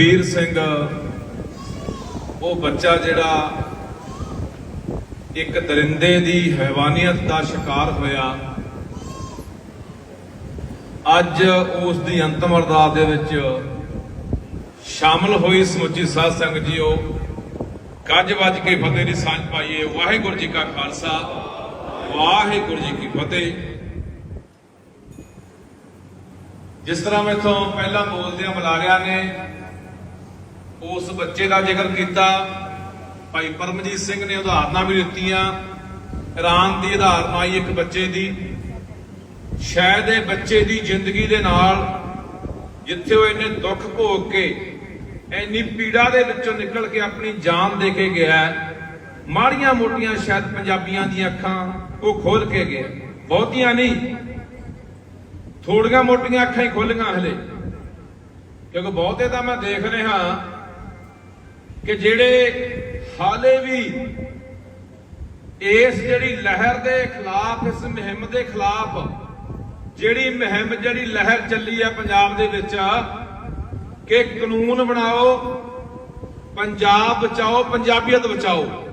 ਬਲਵੀਰ ਸਿੰਘ, ਉਹ ਬੱਚਾ ਜਿਹੜਾ ਇੱਕ ਦਰਿੰਦੇ ਦੀ ਹੈਵਾਨੀਅਤ ਦਾ ਸ਼ਿਕਾਰ ਹੋਇਆ, ਅੱਜ ਉਸ ਦੀ ਅੰਤਮ ਅਰਦਾਸ ਦੇ ਵਿੱਚ ਸ਼ਾਮਲ ਹੋਈ ਸਮੁੱਚੀ ਸਾਧ ਸੰਗਤ ਜੀਓ। ਗੱਜ ਵੱਜ ਕੇ ਫਤਿਹ ਦੀ ਸਾਂਝ ਪਾਈਏ। ਵਾਹਿਗੁਰੂ ਜੀ ਕਾ ਖਾਲਸਾ, ਵਾਹਿਗੁਰੂ ਜੀ ਕੀ ਫਤਿਹ। ਜਿਸ ਤਰ੍ਹਾਂ ਮੈਂ ਮੈਥੋਂ ਪਹਿਲਾਂ ਬੋਲਦਿਆਂ ਬੁਲਾਰਿਆਂ ਨੇ ਉਸ ਬੱਚੇ ਦਾ ਜ਼ਿਕਰ ਕੀਤਾ। ਭਾਈ ਪਰਮਜੀਤ ਸਿੰਘ ਨੇ ਉਦਾਹਰਨਾਂ ਵੀ ਦਿੱਤੀਆਂ। ਇਰਾਨ ਦੀ ਉਦਾਹਰਨ ਆਈ ਇੱਕ ਬੱਚੇ ਦੀ। ਸ਼ਾਇਦ ਇਹ ਬੱਚੇ ਦੀ ਜ਼ਿੰਦਗੀ ਦੇ ਨਾਲ ਜਿੱਥੇ ਉਹ ਇੰਨੇ ਦੁੱਖ ਭੋਗ ਕੇ, ਇੰਨੀ ਪੀੜਾ ਦੇ ਵਿੱਚੋਂ ਨਿਕਲ ਕੇ ਆਪਣੀ ਜਾਨ ਦੇ ਕੇ ਗਿਆ ਮਾੜੀਆਂ ਮੋਟੀਆਂ ਸ਼ਾਇਦ ਪੰਜਾਬੀਆਂ ਦੀਆਂ ਅੱਖਾਂ ਉਹ ਖੋਲ ਕੇ ਗਿਆ। ਬਹੁਤੀਆਂ ਨਹੀਂ, ਥੋੜੀਆਂ ਮੋਟੀਆਂ ਅੱਖਾਂ ਹੀ ਖੋਲੀਆਂ ਹਲੇ। ਕਿਉਂਕਿ ਬਹੁਤੇ ਤਾਂ ਮੈਂ ਦੇਖ ਰਿਹਾ ਕਿ ਜਿਹੜੇ ਹਾਲੇ ਵੀ ਇਸ ਜਿਹੜੀ ਲਹਿਰ ਦੇ ਖਿਲਾਫ, ਇਸ ਮੁਹਿੰਮ ਦੇ ਖਿਲਾਫ, ਜਿਹੜੀ ਮੁਹਿੰਮ, ਜਿਹੜੀ ਲਹਿਰ ਚੱਲੀ ਹੈ ਪੰਜਾਬ ਦੇ ਵਿੱਚ, ਕਿ ਕਾਨੂੰਨ ਬਣਾਓ, ਪੰਜਾਬ ਬਚਾਓ, ਪੰਜਾਬੀਅਤ ਬਚਾਓ,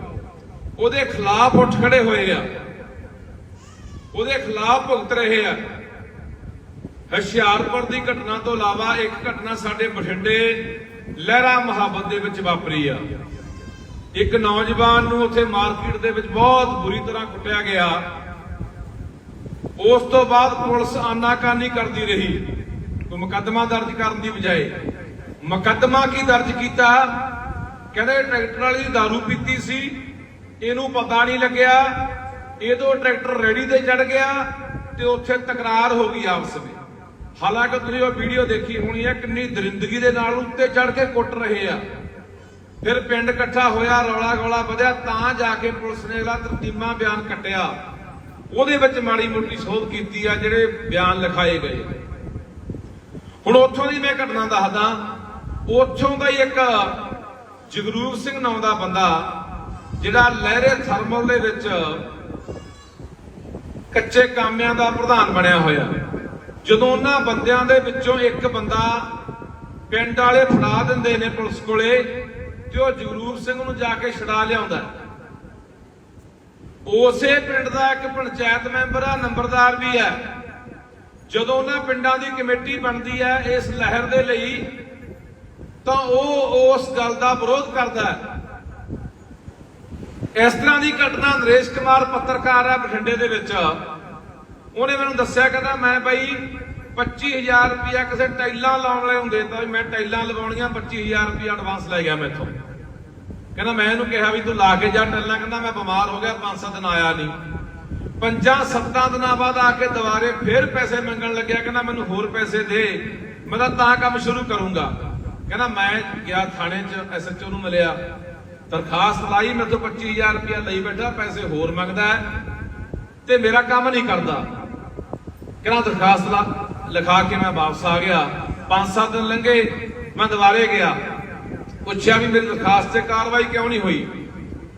ਉਹਦੇ ਖਿਲਾਫ ਉੱਠ ਖੜੇ ਹੋਏ ਆ। ਉਹਦੇ ਖਿਲਾਫ ਭੁਗਤ ਰਹੇ ਆ। ਹੁਸ਼ਿਆਰਪੁਰ ਦੀ ਘਟਨਾ ਤੋਂ ਇਲਾਵਾ ਇੱਕ ਘਟਨਾ ਸਾਡੇ ਬਠਿੰਡੇ ਲਹਿਰਾ ਮੁਹੱਬਤ ਦੇ ਵਿੱਚ ਵਾਪਰੀ ਆ। ਇੱਕ ਨੌਜਵਾਨ ਨੂੰ ਉੱਥੇ ਮਾਰਕੀਟ ਦੇ ਵਿੱਚ ਬਹੁਤ ਬੁਰੀ ਤਰ੍ਹਾਂ ਕੁੱਟਿਆ ਗਿਆ। ਉਸ ਤੋਂ ਬਾਅਦ ਪੁਲਿਸ ਆਨਾਕਾਨੀ ਕਰਦੀ ਰਹੀ। ਕੋਈ ਮੁਕੱਦਮਾ ਦਰਜ ਕਰਨ ਦੀ ਬਜਾਏ ਮੁਕੱਦਮਾ ਕੀ ਦਰਜ ਕੀਤਾ? ਕਹਿੰਦੇ ਟਰੈਕਟਰ ਵਾਲੀ ਦੀ दारू ਪੀਤੀ ਸੀ। ਇਹਨੂੰ ਪਤਾ ਨਹੀਂ ਲੱਗਿਆ। ਇਹਦੋਂ ਟਰੈਕਟਰ ਰੇੜੀ ਤੇ ਚੜ ਗਿਆ ਤੇ ਉੱਥੇ ਤਕਰਾਰ ਹੋ ਗਈ ਆਪਸ ਵਿੱਚ। ਹਾਲਾਂਕਿ ਤੁਸੀਂ ਉਹ ਵੀਡੀਓ ਦੇਖੀ ਹੋਣੀ ਹੈ, ਕਿੰਨੀ ਦਰਿੰਦਗੀ ਦੇ ਨਾਲ ਉੱਤੇ ਚੜ ਕੇ ਕੁੱਟ ਰਹੇ ਆ। ਫਿਰ ਪਿੰਡ ਇਕੱਠਾ ਹੋਇਆ, ਰੌਲਾ ਗੋਲਾ ਵਧਿਆ, ਤਾਂ ਜਾ ਕੇ ਪੁਲਿਸ ਨੇ ਅਗਲਾ ਤਰਤੀਮਾ ਬਿਆਨ ਕੱਟਿਆ। ਉਹਦੇ ਵਿੱਚ ਮਾੜੀ ਮੋਟੀ ਸੋਧ ਕੀਤੀ ਆ, ਜਿਹੜੇ ਬਿਆਨ ਲਿਖਾਏ ਗਏ। ਹੁਣ ਉੱਥੋਂ ਦੀ ਮੈਂ ਘਟਨਾ ਦੱਸਦਾ, ਉੱਥੋਂ ਦਾ ਹੀ ਇੱਕ ਜਗਰੂਪ ਸਿੰਘ ਨਾਂ ਦਾ ਬੰਦਾ, ਜਿਹੜਾ ਲਹਿਰੇ ਥਰਮਲ ਦੇ ਵਿੱਚ ਕੱਚੇ ਕਾਮਿਆਂ ਦਾ ਪ੍ਰਧਾਨ ਬਣਿਆ ਹੋਇਆ। ਜਦੋਂ ਉਹਨਾਂ ਬੰਦਿਆਂ ਦੇ ਵਿੱਚੋਂ ਇੱਕ ਬੰਦਾ ਪਿੰਡ ਵਾਲੇ ਫੜਾ ਦਿੰਦੇ ਨੇ ਪੁਲਿਸ ਕੋਲੇ, ਤੇ ਉਹ ਜਗਰੂਪ ਸਿੰਘ ਨੂੰ ਜਾ ਕੇ ਛਡਾ ਲਿਆਉਂਦਾ ਉਸੇ ਪਿੰਡ ਦਾ ਇੱਕ ਪੰਚਾਇਤ ਮੈਂਬਰ ਆ, ਨੰਬਰਦਾਰ ਵੀ ਹੈ। ਜਦੋਂ ਉਹਨਾਂ ਪਿੰਡਾਂ ਦੀ ਕਮੇਟੀ ਬਣਦੀ ਹੈ ਇਸ ਲਹਿਰ ਦੇ ਲਈ, ਤਾਂ ਉਹ ਉਸ ਗੱਲ ਦਾ ਵਿਰੋਧ ਕਰਦਾ ਹੈ। ਇਸ ਤਰ੍ਹਾਂ ਦੀ ਘਟਨਾ ਨਰੇਸ਼ ਕੁਮਾਰ ਪੱਤਰਕਾਰ ਹੈ ਬਠਿੰਡੇ ਦੇ ਵਿੱਚ। ਉਹਨੇ ਮੈਨੂੰ ਦੱਸਿਆ, ਕਹਿੰਦਾ ਮੈਂ ਬਾਈ 25000 ਰੁਪਇਆ ਕਿਸੇ ਟਾਈਲਾਂ ਲਾਉਣ ਵਾਲੇ ਹੁੰਦੇ ਤਾਂ ਵੀ ਮੈਂ ਟਾਈਲਾਂ ਲਵਾਉਣੀਆਂ 25000 ਰੁਪਇਆ ਐਡਵਾਂਸ ਲੈ ਗਿਆ ਮੈਥੋਂ। ਕਹਿੰਦਾ ਮੈਂ ਇਹਨੂੰ ਕਿਹਾ ਵੀ ਤੂੰ ਲਾ ਕੇ ਜਾ ਟਾਈਲਾਂ, ਕਹਿੰਦਾ ਮੈਂ ਬਿਮਾਰ ਹੋ ਗਿਆ 5-7 ਦਿਨ ਆਇਆ ਨਹੀਂ। ਪੰਜਾਂ ਸੱਤਾਂ ਦਿਨਾਂ ਬਾਅਦ ਆ ਕੇ ਦੁਬਾਰੇ ਫੇਰ ਪੈਸੇ ਮੰਗਣ ਲੱਗਿਆ, ਕਹਿੰਦਾ ਮੈਨੂੰ ਹੋਰ ਪੈਸੇ ਦੇ, ਮੈਂ ਤਾਂ ਤਾਂ ਕੰਮ ਸ਼ੁਰੂ ਕਰੂੰਗਾ। ਕਹਿੰਦਾ ਮੈਂ ਗਿਆ ਥਾਣੇ 'ਚ ਐਸਐਚਓ ਨੂੰ ਮਿਲਿਆ, ਦਰਖਾਸਤ ਲਾਈ ਮੇਰੇ ਤੋਂ 25000 ਰੁਪਇਆ ਲਈ ਬੈਠਾ, ਪੈਸੇ ਹੋਰ ਮੰਗਦਾ ਤੇ ਮੇਰਾ ਕੰਮ ਨਹੀਂ ਕਰਦਾ। ਕਿਹੜਾ ਦਰਖਾਸਤ ਲਾ ਲਿਖਾ ਕੇ ਮੈਂ ਵਾਪਸ ਆ ਗਿਆ? 5-7 ਦਿਨ ਲੰਘੇ, ਮੈਂ ਦੁਬਾਰੇ ਗਿਆ। ਪੁੱਛਿਆ ਵੀ ਮੇਰੀ ਦਰਖਾਸਤ ਤੇ ਕਾਰਵਾਈ ਕਿਉਂ ਨਹੀਂ ਹੋਈ?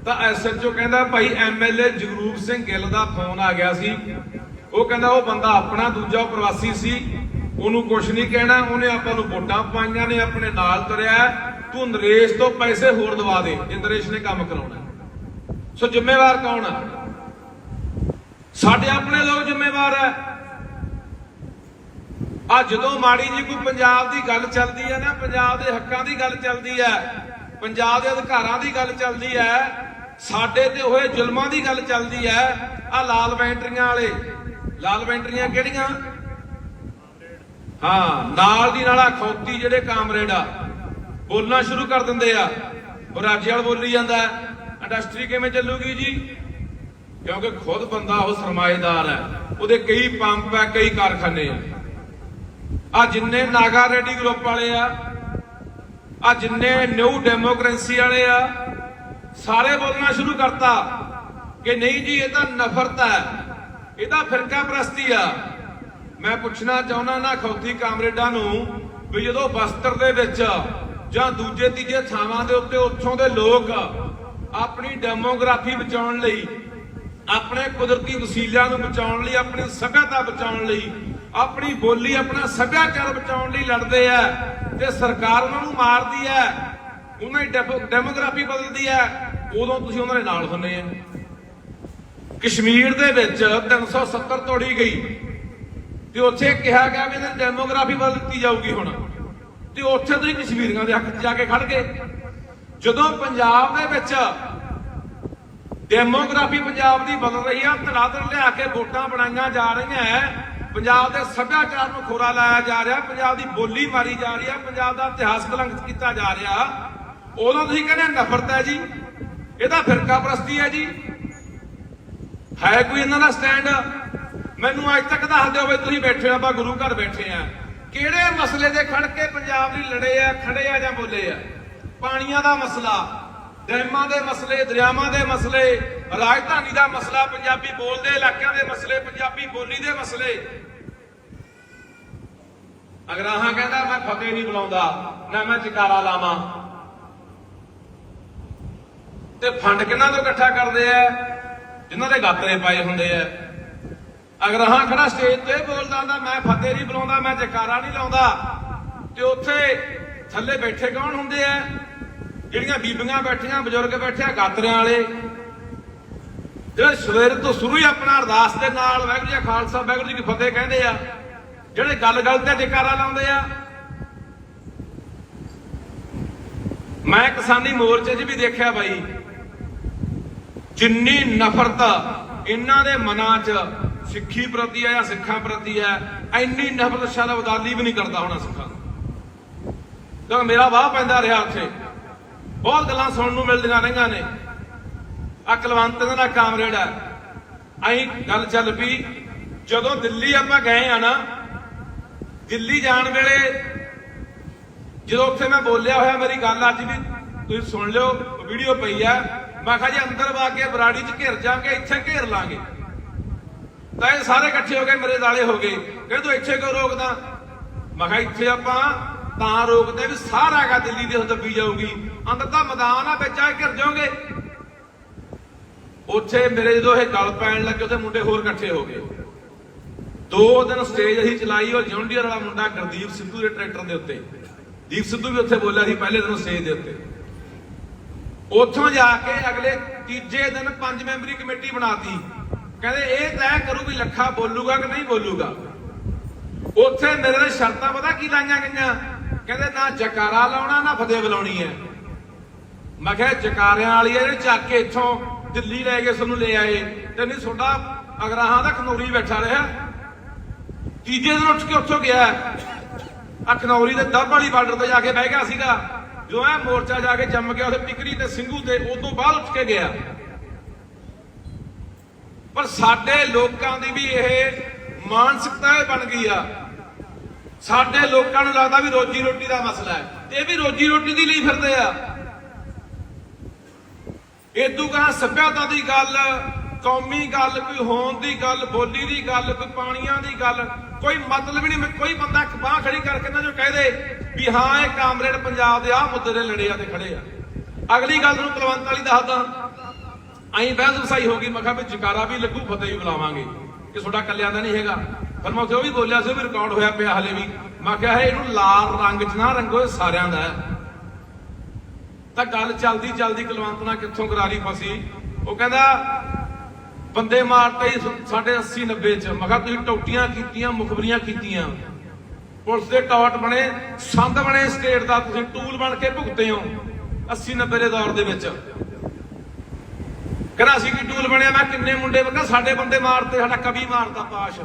ਤਾਂ ਐਸਐਚਓ ਕਹਿੰਦਾ, ਭਾਈ ਐਮਐਲਏ ਜਗਰੂਪ ਸਿੰਘ ਗਿੱਲ ਦਾ ਫੋਨ ਆ ਗਿਆ ਸੀ। ਉਹ ਕਹਿੰਦਾ, ਉਹ ਬੰਦਾ ਆਪਣਾ ਦੂਜਾ ਪ੍ਰਵਾਸੀ ਸੀ। ਉਹਨੂੰ ਕੁਝ ਨਹੀਂ ਕਹਿਣਾ। ਉਹਨੇ ਆਪਾਂ ਨੂੰ ਵੋਟਾਂ ਪਾਈਆਂ ਨੇ, ਆਪਣੇ ਨਾਲ ਤੁਰਿਆ ਤੂੰ ਨਰੇਸ਼ ਤੋਂ ਪੈਸੇ ਹੋਰ ਦਵਾ ਦੇ, ਜੇ ਨਰੇਸ਼ ਨੇ ਕੰਮ ਕਰਾਉਣਾ ਸੋ ਜ਼ਿੰਮੇਵਾਰ ਕੌਣ ਹੈ? ਸਾਡੇ ਆਪਣੇ ਲੋਕ ਜ਼ਿੰਮੇਵਾਰ ਹੈ। ਆ ਜਦੋਂ ਮਾੜੀ ਜੀ ਕੋਈ ਪੰਜਾਬ ਦੀ ਗੱਲ ਚੱਲਦੀ ਹੈ ਨਾ, ਪੰਜਾਬ ਦੇ ਹੱਕਾਂ ਦੀ ਗੱਲ ਚੱਲਦੀ ਹੈ, ਪੰਜਾਬ ਦੇ ਅਧਿਕਾਰਾਂ ਦੀ ਗੱਲ ਚੱਲਦੀ ਹੈ, ਸਾਡੇ ਤੇ ਹੋਏ ਜ਼ੁਲਮਾਂ ਦੀ ਗੱਲ ਚੱਲਦੀ ਹੈ, ਆ ਲਾਲ ਬੈਂਟਰੀਆਂ ਵਾਲੇ। ਲਾਲ ਬੈਂਟਰੀਆਂ ਕਿਹੜੀਆਂ? ਹਾਂ, ਨਾਲ ਦੀ ਨਾਲ ਆ ਖੌਤੀ ਜਿਹੜੇ ਕਾਮਰੇਡ ਆ, ਬੋਲਣਾ ਸ਼ੁਰੂ ਕਰ ਦਿੰਦੇ ਆ। ਉਹ ਰਾਜੇ ਵਾਲ ਬੋਲੀ ਜਾਂਦਾ ਇੰਡਸਟਰੀ ਕਿਵੇਂ ਚੱਲੂਗੀ ਜੀ? ਕਿਉਂਕਿ ਖੁਦ ਬੰਦਾ ਉਹ ਸਰਮਾਏਦਾਰ ਹੈ। ਉਹਦੇ ਕਈ ਪੰਪ ਹੈ, ਕਈ ਕਾਰਖਾਨੇ ਆ। ਆ ਜਿੰਨੇ ਨਾਗਾ ਰੈਡੀ ਗਰੁੱਪ ਵਾਲੇ ਆ ਆ ਜਿੰਨੇ ਨਿਊ ਡੈਮੋਕ੍ਰੇਸੀ ਵਾਲੇ ਆ, ਸਾਰੇ ਬੋਲਣਾ ਸ਼ੁਰੂ ਕਰਤਾ ਕਿ ਨਹੀਂ ਜੀ, ਇਹ ਤਾਂ ਨਫ਼ਰਤ ਹੈ, ਇਹ ਫਿਰਕਾ ਪ੍ਰਸਤੀ ਆ। ਮੈਂ ਪੁੱਛਣਾ ਚਾਹੁੰਦਾ ਨਾ ਖੌਤੀ ਕਾਮਰੇਡਾਂ ਨੂੰ ਵੀ ਜਦੋਂ ਬਸਤਰ ਦੇ ਵਿੱਚ ਜਾਂ ਦੂਜੇ ਤੀਜੇ ਥਾਵਾਂ ਦੇ ਉੱਤੇ ਉੱਥੋਂ ਦੇ ਲੋਕ ਆਪਣੀ ਡੈਮੋਗ੍ਰਾਫੀ ਬਚਾਉਣ ਲਈ, ਆਪਣੇ ਕੁਦਰਤੀ ਵਸੀਲਿਆਂ ਨੂੰ ਬਚਾਉਣ ਲਈ, ਆਪਣੀ ਸਭਿਅਤਾ ਬਚਾਉਣ ਲਈ ਆਪਣੀ ਬੋਲੀ ਆਪਣਾ ਸੱਭਿਆਚਾਰ ਬਚਾਉਣ ਲਈ ਲੜਦੇ ਆ ਤੇ ਸਰਕਾਰ ਉਹਨਾਂ ਨੂੰ ਮਾਰਦੀ ਹੈ ਉਹਨਾਂ ਦੀ ਡੈਮੋ- ਡੈਮੋਗ੍ਰਾਫੀ ਬਦਲਦੀ ਹੈ ਉਦੋਂ ਤੁਸੀਂ ਉਹਨਾਂ ਦੇ ਨਾਲ ਹੁੰਨੇ ਆ। ਕਸ਼ਮੀਰ ਦੇ ਵਿੱਚ 370 ਤੋੜੀ ਗਈ ਤੇ ਉੱਥੇ ਕਿਹਾ ਗਿਆ ਵੀ ਇਹਨਾਂ ਦੀ ਡੈਮੋਗ੍ਰਾਫੀ ਬਦਲ ਦਿੱਤੀ ਜਾਊਗੀ ਹੁਣ। ਤੇ ਉੱਥੇ ਤੁਸੀਂ ਕਸ਼ਮੀਰੀਆਂ ਦੇ ਹੱਕ 'ਚ ਜਾ ਕੇ ਖੜ ਗਏ। ਜਦੋਂ ਪੰਜਾਬ ਦੇ ਵਿੱਚ ਡੈਮੋਗ੍ਰਾਫੀ ਪੰਜਾਬ ਦੀ ਬਦਲ ਰਹੀ ਆ ਤਨਾਦਰ ਲਿਆ ਕੇ ਵੋਟਾਂ ਬਣਾਈਆਂ ਜਾ ਰਹੀਆਂ ਪੰਜਾਬ ਦੇ ਸੱਭਿਆਚਾਰ ਨੂੰ ਖੋਰਾ ਲਾਇਆ ਜਾ ਰਿਹਾ, ਪੰਜਾਬ ਦੀ ਬੋਲੀ ਮਾਰੀ ਜਾ ਰਹੀ ਆ ਪੰਜਾਬ ਦਾ ਇਤਿਹਾਸ ਕਲੰਕਿਤ ਕੀਤਾ ਜਾ ਰਿਹਾ। ਉਦੋਂ ਤੁਸੀਂ ਕਹਿੰਦੇ ਨਫ਼ਰਤ ਹੈ ਜੀ ਇਹਦਾ ਫਿਰਕਾ ਪ੍ਰਸਤੀ ਹੈ ਜੀ। ਹੈ ਕੋਈ ਇਹਨਾਂ ਦਾ ਸਟੈਂਡ ਮੈਨੂੰ ਅੱਜ ਤੱਕ ਦੱਸ ਦਿਓ ਵੀ ਤੁਸੀਂ ਬੈਠੇ ਹੋ, ਆਪਾਂ ਗੁਰੂ ਘਰ ਬੈਠੇ ਆ। ਕਿਹੜੇ ਮਸਲੇ ਦੇ ਖੜ ਕੇ ਪੰਜਾਬ ਦੀ ਲੜੇ ਆ, ਖੜੇ ਆ ਜਾਂ ਬੋਲੇ ਆ? ਪਾਣੀਆਂ ਦਾ ਮਸਲਾ। ਡੈਮਾਂ ਦੇ ਮਸਲੇ, ਦਰਿਆਵਾਂ ਦੇ ਮਸਲੇ, ਰਾਜਧਾਨੀ ਦਾ ਮਸਲਾ, ਪੰਜਾਬੀ ਬੋਲਦੇ ਇਲਾਕਿਆਂ ਦੇ ਮਸਲੇ, ਪੰਜਾਬੀ ਬੋਲੀ ਦੇ ਮਸਲੇ। ਅਗਰਾਹਾਂ ਕਹਿੰਦਾ, ਮੈਂ ਫਤਿਹ ਨਹੀਂ ਬੁਲਾਉਂਦਾ, ਨਾ ਮੈਂ ਚਿਕਾਰਾ ਲਾਵਾਂ। ਤੇ ਫੰਡ ਕਿਹਨਾਂ ਤੋਂ ਇਕੱਠਾ ਕਰਦੇ ਆ? ਜਿਨ੍ਹਾਂ ਦੇ ਗਾਤਰੇ ਪਾਏ ਹੁੰਦੇ ਆ। ਅਗਰਾਹਾਂ ਖੜਾ ਸਟੇਜ ਤੇ ਬੋਲਦਾ ਹੁੰਦਾ, ਮੈਂ ਫਤਿਹ ਨਹੀਂ ਬੁਲਾਉਂਦਾ, ਮੈਂ ਜਕਾਰਾ ਨਹੀਂ ਲਾਉਂਦਾ। ਤੇ ਉੱਥੇ ਥੱਲੇ ਬੈਠੇ ਕੌਣ ਹੁੰਦੇ ਆ? ਜਿਹੜੀਆਂ ਬੀਬੀਆਂ ਬੈਠੀਆਂ, ਬਜ਼ੁਰਗ ਬੈਠੇ ਆ, ਗਾਤਰਿਆਂ ਵਾਲੇ। ਜਿਹੜੇ ਸਵੇਰ ਤੋਂ ਸ਼ੁਰੂ ਹੀ ਆਪਣਾ ਅਰਦਾਸ ਦੇ ਨਾਲ ਵਾਹਿਗੁਰੂ ਜੀ ਖਾਲਸਾ, ਵਾਹਿਗੁਰੂ ਜੀ ਕੀ ਫਤਿਹ ਕਹਿੰਦੇ ਆ, ਜਿਹੜੇ ਗੱਲ ਗੱਲ ਤੇ ਜਕਾਰਾ ਲਾਉਂਦੇ ਆ। ਮੈਂ ਕਿਸਾਨੀ ਮੋਰਚੇ 'ਚ ਵੀ ਦੇਖਿਆ ਬਾਈ, ਜਿੰਨੀ ਨਫ਼ਰਤ ਇਹਨਾਂ ਦੇ ਮਨਾਂ 'ਚ ਸਿੱਖੀ ਪ੍ਰਤੀ ਹੈ ਜਾਂ ਸਿੱਖਾਂ ਪ੍ਰਤੀ ਹੈ, ਇੰਨੀ ਨਫ਼ਰਤ ਸ਼ਾਇਦ ਅਬਦਾਲੀ ਵੀ ਨਹੀਂ ਕਰਦਾ ਹੋਣਾ ਸਿੱਖਾਂ ਨੂੰ। ਮੇਰਾ ਵਾਹ ਪੈਂਦਾ ਰਿਹਾ ਉੱਥੇ। ਬਹੁਤ ਗੱਲਾਂ ਸੁਣਨ ਨੂੰ ਮਿਲਦੀਆਂ ਰਹੀਆਂ ਨੇ। ਆ ਕੁਲਵੰਤ ਦਾ ਕਾਮਰੇਡ ਹੈ ਐਂ ਗੱਲ ਚੱਲ ਪਈ, ਜਦੋਂ ਦਿੱਲੀ ਆਪਾਂ ਗਏ ਆ ਨਾ, ਦਿੱਲੀ ਜਾਣ ਵੇਲੇ ਜਦੋਂ ਉੱਥੇ ਮੈਂ ਬੋਲਿਆ ਹੋਇਆ ਮੇਰੀ ਗੱਲ ਅੱਜ ਵੀ ਤੁਸੀਂ ਸੁਣ ਲਿਓ, ਵੀਡੀਓ ਪਈ ਆ, ਮੈਂ ਕਿਹਾ ਜੀ ਅੰਦਰ ਵਾ ਕੇ ਬਰਾੜੀ 'ਚ ਘਿਰ ਜਾਾਂਗੇ ਇੱਥੇ ਘੇਰ ਲਾਂਗੇ। ਤਾਂ ਇਹ ਸਾਰੇ ਇਕੱਠੇ ਹੋ ਗਏ, ਮੇਰੇ ਦਾਲੇ ਹੋ ਗਏ। ਕਹਿੰਦੇ ਤੂੰ ਇੱਥੇ ਕਿਉਂ ਰੋਕਦਾ? ਮੈਂ ਕਿਹਾ ਇੱਥੇ ਆਪਾਂ ਤਾਂ ਰੋਕਦੇ ਵੀ ਸਾਰਾ ਹੈਗਾ ਦਿੱਲੀ ਦੇ ਦੱਬੀ ਜਾਊਗੀ। ਅੰਦਰ ਦਾ ਮੈਦਾਨ ਆ, ਵਿੱਚ ਆ ਘਿਰ ਜਾਓਗੇ। ਉੱਥੇ ਮੇਰੇ ਜਦੋਂ ਇਹ ਗਲ ਪੈਣ ਲੱਗੇ, ਉੱਥੇ ਮੁੰਡੇ ਹੋਰ ਇਕੱਠੇ ਹੋ ਗਏ। ਦੋ ਦਿਨ ਸਟੇਜ ਅਸੀਂ ਚਲਾਈ, ਉਹ ਜੌਂਡੀਅਰ ਵਾਲਾ ਮੁੰਡਾ ਗੁਰਦੀਪ ਸਿੱਧੂ ਦੇ ਟਰੈਕਟਰ ਦੇ ਉੱਤੇ। ਦੀਪ ਸਿੱਧੂ ਵੀ ਉੱਥੇ ਬੋਲਿਆ ਸੀ, ਪਹਿਲੇ ਦਿਨ ਸਟੇਜ ਦੇ ਉੱਤੇ। ਉੱਥੋਂ ਜਾ ਕੇ ਅਗਲੇ ਤੀਜੇ ਦਿਨ ਪੰਜ ਮੈਂਬਰੀ ਕਮੇਟੀ ਬਣਾਤੀ। ਕਹਿੰਦੇ, ਇਹ ਤੈਅ ਕਰੂ ਵੀ ਲੱਖਾ ਬੋਲੂਗਾ ਕਿ ਨਹੀਂ ਬੋਲੂਗਾ। ਉੱਥੇ ਮੇਰੇ ਨਾਲ ਸ਼ਰਤਾਂ ਪਤਾ ਕੀ ਲਾਈਆਂ ਗਈਆਂ? ਕਹਿੰਦੇ, ਨਾ ਜਕਾਰਾ ਲਾਉਣਾ, ਨਾ ਫਤਿਹ ਬੁਲਾਉਣੀ ਹੈ। ਮੈਂ ਕਿਹਾ ਜਕਾਰਿਆਂ ਵਾਲੀ ਆ ਜਿਹੜੇ ਚੱਕ ਕੇ ਇੱਥੋਂ ਦਿੱਲੀ ਲੈ ਕੇ ਸਾਨੂੰ ਲੈ ਆਏ। ਤੇ ਨਹੀਂ, ਤੁਹਾਡਾ ਅਗਰਾਹਾਂ ਦਾ ਖਨੌਰੀ ਬੈਠਾ ਰਿਹਾ। ਤੀਜੇ ਦਿਨ ਉੱਠ ਕੇ ਉੱਥੋਂ ਗਿਆ। ਆ ਖਨੌਰੀ ਦੇ ਦੱਬ ਵਾਲੀ ਬਾਰਡਰ ਤੇ ਜਾ ਕੇ ਬਹਿ ਗਿਆ ਸੀਗਾ। ਜੋ ਐ ਮੋਰਚਾ ਜਾ ਕੇ ਜੰਮ ਗਿਆ, ਉਹਦੇ ਟਿਕਰੀ ਤੇ ਸਿੰਘੂ ਤੇ ਉਦੋਂ ਬਾਅਦ ਉੱਠ ਕੇ ਗਿਆ। ਪਰ ਸਾਡੇ ਲੋਕਾਂ ਦੀ ਵੀ ਇਹ ਮਾਨਸਿਕਤਾ ਇਹ ਬਣ ਗਈ ਆ। ਸਾਡੇ ਲੋਕਾਂ ਨੂੰ ਲੱਗਦਾ ਵੀ ਰੋਜੀ ਰੋਟੀ ਦਾ ਮਸਲਾ ਹੈ। ਤੇ ਇਹ ਵੀ ਰੋਜੀ ਰੋਟੀ ਦੀ ਲਈ ਫਿਰਦੇ ਆ। ਇਦੋਂ ਕਹਾ ਸੱਭਿਅਤਾ ਦੀ ਗੱਲ, ਕੌਮੀ ਗੱਲ, ਕੋਈ ਹੋਣ ਦੀ ਗੱਲ, ਬੋਲੀ ਦੀ ਗੱਲ, ਕੋਈ ਪਾਣੀਆਂ ਦੀ ਗੱਲ, ਕੋਈ ਮਤਲਬ ਹੀ ਨਹੀਂ ਕੋਈ ਬੰਦਾ ਇੱਕ ਬਾਹ ਖੜੀ ਕਰਕੇ ਨਾ ਜੋ ਕਹਿ ਦੇ ਵੀ ਹਾਂ, ਇਹ ਕਾਮਰੇਡ ਪੰਜਾਬ ਦੇ ਆਹ ਮੁੱਦੇ ਦੇ ਲੜੇ ਆ ਤੇ ਖੜੇ ਆ। ਅਗਲੀ ਗੱਲ ਨੂੰ ਕੁਲਵੰਤ ਵਾਲੀ ਦੱਸਦਾ। ਐਂ ਬਹਿਸ ਵਸਾਈ ਹੋ ਗਈ, ਮੈਂ ਕਿਹਾ ਵੀ ਜਕਾਰਾ ਵੀ ਲੱਗੂ, ਫਤਿਹ ਵੀ ਬੁਲਾਵਾਂਗੇ। ਕਿ ਤੁਹਾਡਾ ਕੱਲਿਆਂ ਦਾ ਨਹੀਂ ਹੈਗਾ। ਫਿਰ ਮੈਂ ਉੱਥੇ ਉਹ ਵੀ ਬੋਲਿਆ ਸੀ ਉਹ ਵੀ ਰਿਕਾਰਡ ਹੋਇਆ ਪਿਆ ਹਲੇ ਵੀ। ਮੈਂ ਕਿਹਾ ਇਹਨੂੰ ਲਾਲ ਰੰਗ 'ਚ ਨਾ ਰੰਗੋ ਸਾਰਿਆਂ ਦਾ ਹੈ। ਤਾਂ ਗੱਲ ਚਲਦੀ ਚਲਦੀ ਕੁਲਵੰਤ ਨਾਲ ਕਿੱਥੋਂ ਗਰਾਰੀ ਫਸੀ? ਉਹ ਕਹਿੰਦਾ, ਬੰਦੇ ਮਾਰਤੇ ਸਾਡੇ 80 90 ਚ। ਮੈਂ ਕਿਹਾ, ਤੁਸੀਂ ਟੌਟੀਆਂ ਕੀਤੀਆਂ, ਮੁਖਬਰੀਆਂ ਕੀਤੀਆਂ। ਪੁਲਿਸ ਦੇ ਟੌਟ ਬਣੇ, ਸੰਦ ਬਣੇ ਸਟੇਟ ਦਾ, ਤੁਸੀਂ ਟੂਲ ਬਣ ਕੇ ਭੁਗਤੇ ਹੋ 80 90 ਦੇ ਦੌਰ ਦੇ ਵਿੱਚ। ਕਹਿੰਦਾ, ਅਸੀਂ ਕੀ ਟੂਲ ਬਣਿਆ? ਮੈਂ ਕਿੰਨੇ ਮੁੰਡੇ? ਮੈਂ ਸਾਡੇ ਬੰਦੇ ਮਾਰਤੇ, ਸਾਡਾ ਕਵੀ ਮਾਰਤਾ ਪਾਸ਼।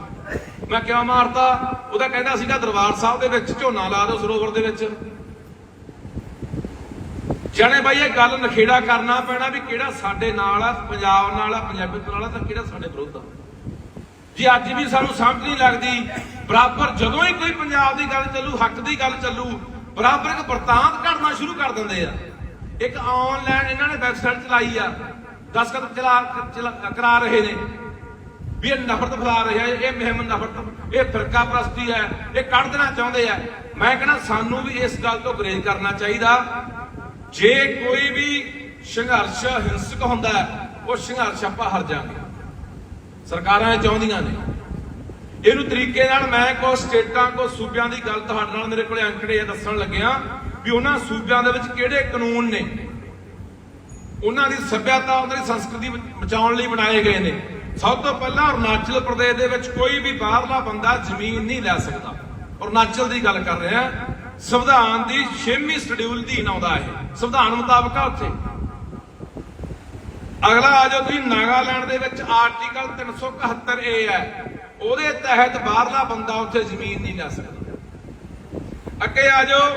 ਮੈਂ ਕਿਉਂ ਮਾਰਤਾ। ਉਹਦਾ ਕਹਿੰਦਾ ਸੀਗਾ, ਦਰਬਾਰ ਸਾਹਿਬ ਦੇ ਵਿੱਚ ਝੋਨਾ ਲਾ ਦਿਓ ਸਰੋਵਰ ਦੇ ਵਿੱਚ। ਜਾਣੇ ਬਾਈ, ਇਹ ਗੱਲ ਨਖੇੜਾ ਕਰਨਾ ਪੈਣਾ ਵੀ ਕਿਹੜਾ ਸਾਡੇ ਨਾਲ ਆ, ਪੰਜਾਬ ਨਾਲ ਆ ਪੰਜਾਬੀਅਤ ਨਾਲ ਆ ਤਾਂ ਕਿਹੜਾ ਸਾਡੇ ਵਿਰੁੱਧ ਆ। ਜੀ ਅੱਜ ਵੀ ਸਾਨੂੰ ਸਮਝ ਨਹੀਂ ਲੱਗਦੀ, ਬਰਾਬਰ ਜਦੋਂ ਹੀ ਕੋਈ ਪੰਜਾਬ ਦੀ ਗੱਲ ਚੱਲੂ, ਹੱਕ ਦੀ ਗੱਲ ਚੱਲੂ, ਬਰਾਬਰ ਇੱਕ ਵਰਤਾਂਤ ਘੜਨਾ ਸ਼ੁਰੂ ਕਰ ਦਿੰਦੇ ਆ। ਇੱਕ ਆਨਲਾਈਨ ਇਹਨਾਂ ਨੇ ਵੈਬਸਾਈਟ ਚਲਾਈ ਆ, ਦਸਖਤ ਚਲਾ ਕਰਾ ਰਹੇ ਨੇ। ਵੀ ਇਹ ਨਫ਼ਰਤ ਫੈਲਾ ਰਿਹਾ ਹੈ ਇਹ ਮੁਹਿੰਮ ਨਫ਼ਰਤ, ਇਹ ਫਿਰਕਾ ਪ੍ਰਸਤੀ ਹੈ ਇਹ ਕੱਢ ਦੇਣਾ ਚਾਹੁੰਦੇ ਆ। ਮੈਂ ਕਹਿੰਦਾ ਸਾਨੂੰ ਵੀ ਇਸ ਗੱਲ ਤੋਂ ਗਰੇਜ ਕਰਨਾ ਚਾਹੀਦਾ। ਜੇ ਕੋਈ ਵੀ ਸੰਘਰਸ਼ ਹਿੰਸਕ ਹੁੰਦਾ ਉਹ ਸੰਘਰਸ਼ ਆਪਾਂ ਹਾਰ ਜਾਾਂਗੇ ਸਰਕਾਰਾਂ ਚਾਹੁੰਦੀਆਂ ਨੇ। ਇਹਨੂੰ ਤਰੀਕੇ ਨਾਲ ਮੈਂ ਕੋ ਸਟੇਟਾਂ ਕੋ ਸੂਬਿਆਂ ਦੀ ਗੱਲ ਤੁਹਾਡੇ ਨਾਲ ਮੇਰੇ ਕੋਲੇ ਅੰਕੜੇ ਆ ਦੱਸਣ ਲੱਗਿਆ ਵੀ ਉਹਨਾਂ ਸੂਬਿਆਂ ਦੇ ਵਿੱਚ ਕਿਹੜੇ ਕਾਨੂੰਨ ਨੇ। ਉਹਨਾਂ ਦੀ ਸੱਭਿਅਤਾ, ਉਹਨਾਂ ਦੀ ਸੰਸਕ੍ਰਿਤੀ ਬਚਾਉਣ ਲਈ ਬਣਾਏ ਗਏ ਨੇ। ਸਭ ਤੋਂ ਪਹਿਲਾਂ ਅਰੁਣਾਚਲ ਪ੍ਰਦੇਸ਼ ਦੇ ਵਿੱਚ ਕੋਈ ਵੀ ਬਾਹਰਲਾ ਬੰਦਾ ਜ਼ਮੀਨ ਨਹੀਂ ਲੈ ਸਕਦਾ। ਅਰੁਣਾਚਲ ਦੀ ਗੱਲ ਕਰ ਰਿਹਾ। ਸੰਵਿਧਾਨ ਦੀ 6ਵੀਂ ਸ਼ਡਿਊਲ ਅਧੀਨ ਆਉਂਦਾ ਹੈ। ਸੰਵਿਧਾਨ ਮੁਤਾਬਕ ਆ ਉੱਥੇ। ਅਗਲਾ ਆ ਜਾਓ ਤੁਸੀਂ, ਨਾਗਾਲੈਂਡ ਦੇ ਵਿੱਚ ਆਰਟੀਕਲ 371 ਏ ਹੈ। ਉਹਦੇ ਤਹਿਤ ਬਾਹਰਲਾ ਬੰਦਾ ਉੱਥੇ ਜ਼ਮੀਨ ਨਹੀਂ ਲੈ ਸਕਦਾ। ਅੱਗੇ ਆ ਜਾਓ,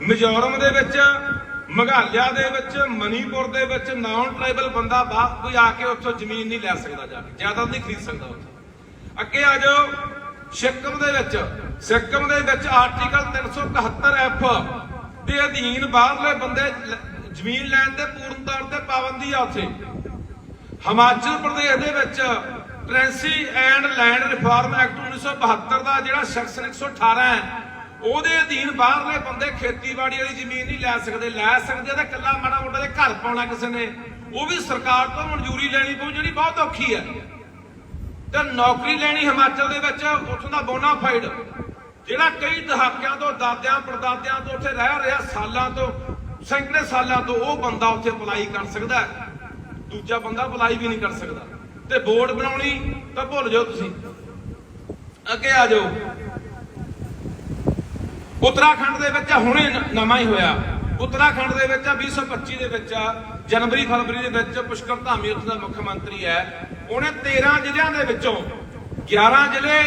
ਮਿਜ਼ੋਰਮ ਦੇ ਵਿੱਚ ਮੇਘਾਲਿਆ ਦੇ ਵਿੱਚ, ਮਨੀਪੁਰ ਦੇ ਵਿੱਚ ਨਾਨ ਟ੍ਰਾਈਬਲ ਬੰਦਾ ਬਾਹਰ ਕੋਈ ਆ ਕੇ ਉੱਥੋਂ ਜ਼ਮੀਨ ਨਹੀਂ ਲੈ ਸਕਦਾ ਜਾ ਕੇ, ਜ਼ਿਆਦਾ ਨਹੀਂ ਖਰੀਦ ਸਕਦਾ ਉੱਥੇ। ਅੱਗੇ ਆ ਜਾਓ ਸਿੱਕਮ ਦੇ ਵਿੱਚ, ਸਿੱਕਮ ਦੇ ਵਿੱਚ ਆਰਟੀਕਲ 371 ਐਫ ਦੇ ਅਧੀਨ ਬਾਹਰਲੇ ਬੰਦੇ ਜ਼ਮੀਨ ਲੈਣ ਤੇ ਪੂਰਨ ਤੌਰ ਤੇ ਪਾਬੰਦੀ ਆ ਉੱਥੇ। ਹਿਮਾਚਲ ਪ੍ਰਦੇਸ਼ ਦੇ ਵਿੱਚ tenancy and land reform act 1972 ਦਾ ਜਿਹੜਾ ਸੈਕਸ਼ਨ 118 ਹੈ, ਉਹਦੇ ਅਧੀਨ ਬਾਹਰਲੇ ਬੰਦੇ ਖੇਤੀਬਾੜੀ ਵਾਲੀ ਜ਼ਮੀਨ ਨਹੀਂ ਲੈ ਸਕਦੇ ਲੈ ਸਕਦੇ ਤਾਂ ਕੱਲਾ ਮਾੜਾ ਮੋਟਾ ਦੇ ਘਰ ਪਾਉਣਾ ਕਿਸੇ ਨੇ, ਉਹ ਵੀ ਸਰਕਾਰ ਤੋਂ ਮਨਜ਼ੂਰੀ ਲੈਣੀ ਪਊ, ਜਿਹੜੀ ਬਹੁਤ ਔਖੀ ਹੈ। ਤੇ ਨੌਕਰੀ ਲੈਣੀ ਹਿਮਾਚਲ ਦੇ ਵਿੱਚ, ਉੱਥੋਂ ਦਾ ਬੋਨਾਫਾਈਡ ਜਿਹੜਾ ਕਈ ਦਹਾਕਿਆਂ ਤੋਂ ਦਾਦਿਆਂ, ਪੜਦਾਦਿਆਂ ਤੋਂ ਉੱਥੇ ਰਹਿ ਰਿਹਾ, ਸਾਲਾਂ ਤੋਂ, ਸੈਂਕੜੇ ਸਾਲਾਂ ਤੋਂ ਉਹ ਬੰਦਾ ਉੱਥੇ ਅਪਲਾਈ ਕਰ ਸਕਦਾ ਹੈ। ਦੂਜਾ ਬੰਦਾ ਅਪਲਾਈ ਵੀ ਨਹੀਂ ਕਰ ਸਕਦਾ। ਤੇ ਬੋਰਡ ਬਣਾਉਣੀ, ਤਾਂ ਭੁੱਲ ਜਾਓ ਤੁਸੀਂ। ਅੱਗੇ ਆ ਜਾਓ। ਉੱਤਰਾਖੰਡ ਦੇ ਵਿੱਚ ਹੁਣੇ ਨਵਾਂ ਹੀ ਹੋਇਆ। ਉੱਤਰਾਖੰਡ ਦੇ ਵਿੱਚ ਆ 2025 ਦੇ ਵਿੱਚ ਜਨਵਰੀ ਫਰਵਰੀ ਦੇ ਵਿੱਚ ਪੁਸ਼ਕਰ ਧਾਮੀ ਉੱਥੇ ਦਾ ਮੁੱਖ ਮੰਤਰੀ ਹੈ। ਉਹਨੇ 13 ਜ਼ਿਲ੍ਹਿਆਂ ਦੇ ਵਿੱਚੋਂ 11 ਜ਼ਿਲ੍ਹੇ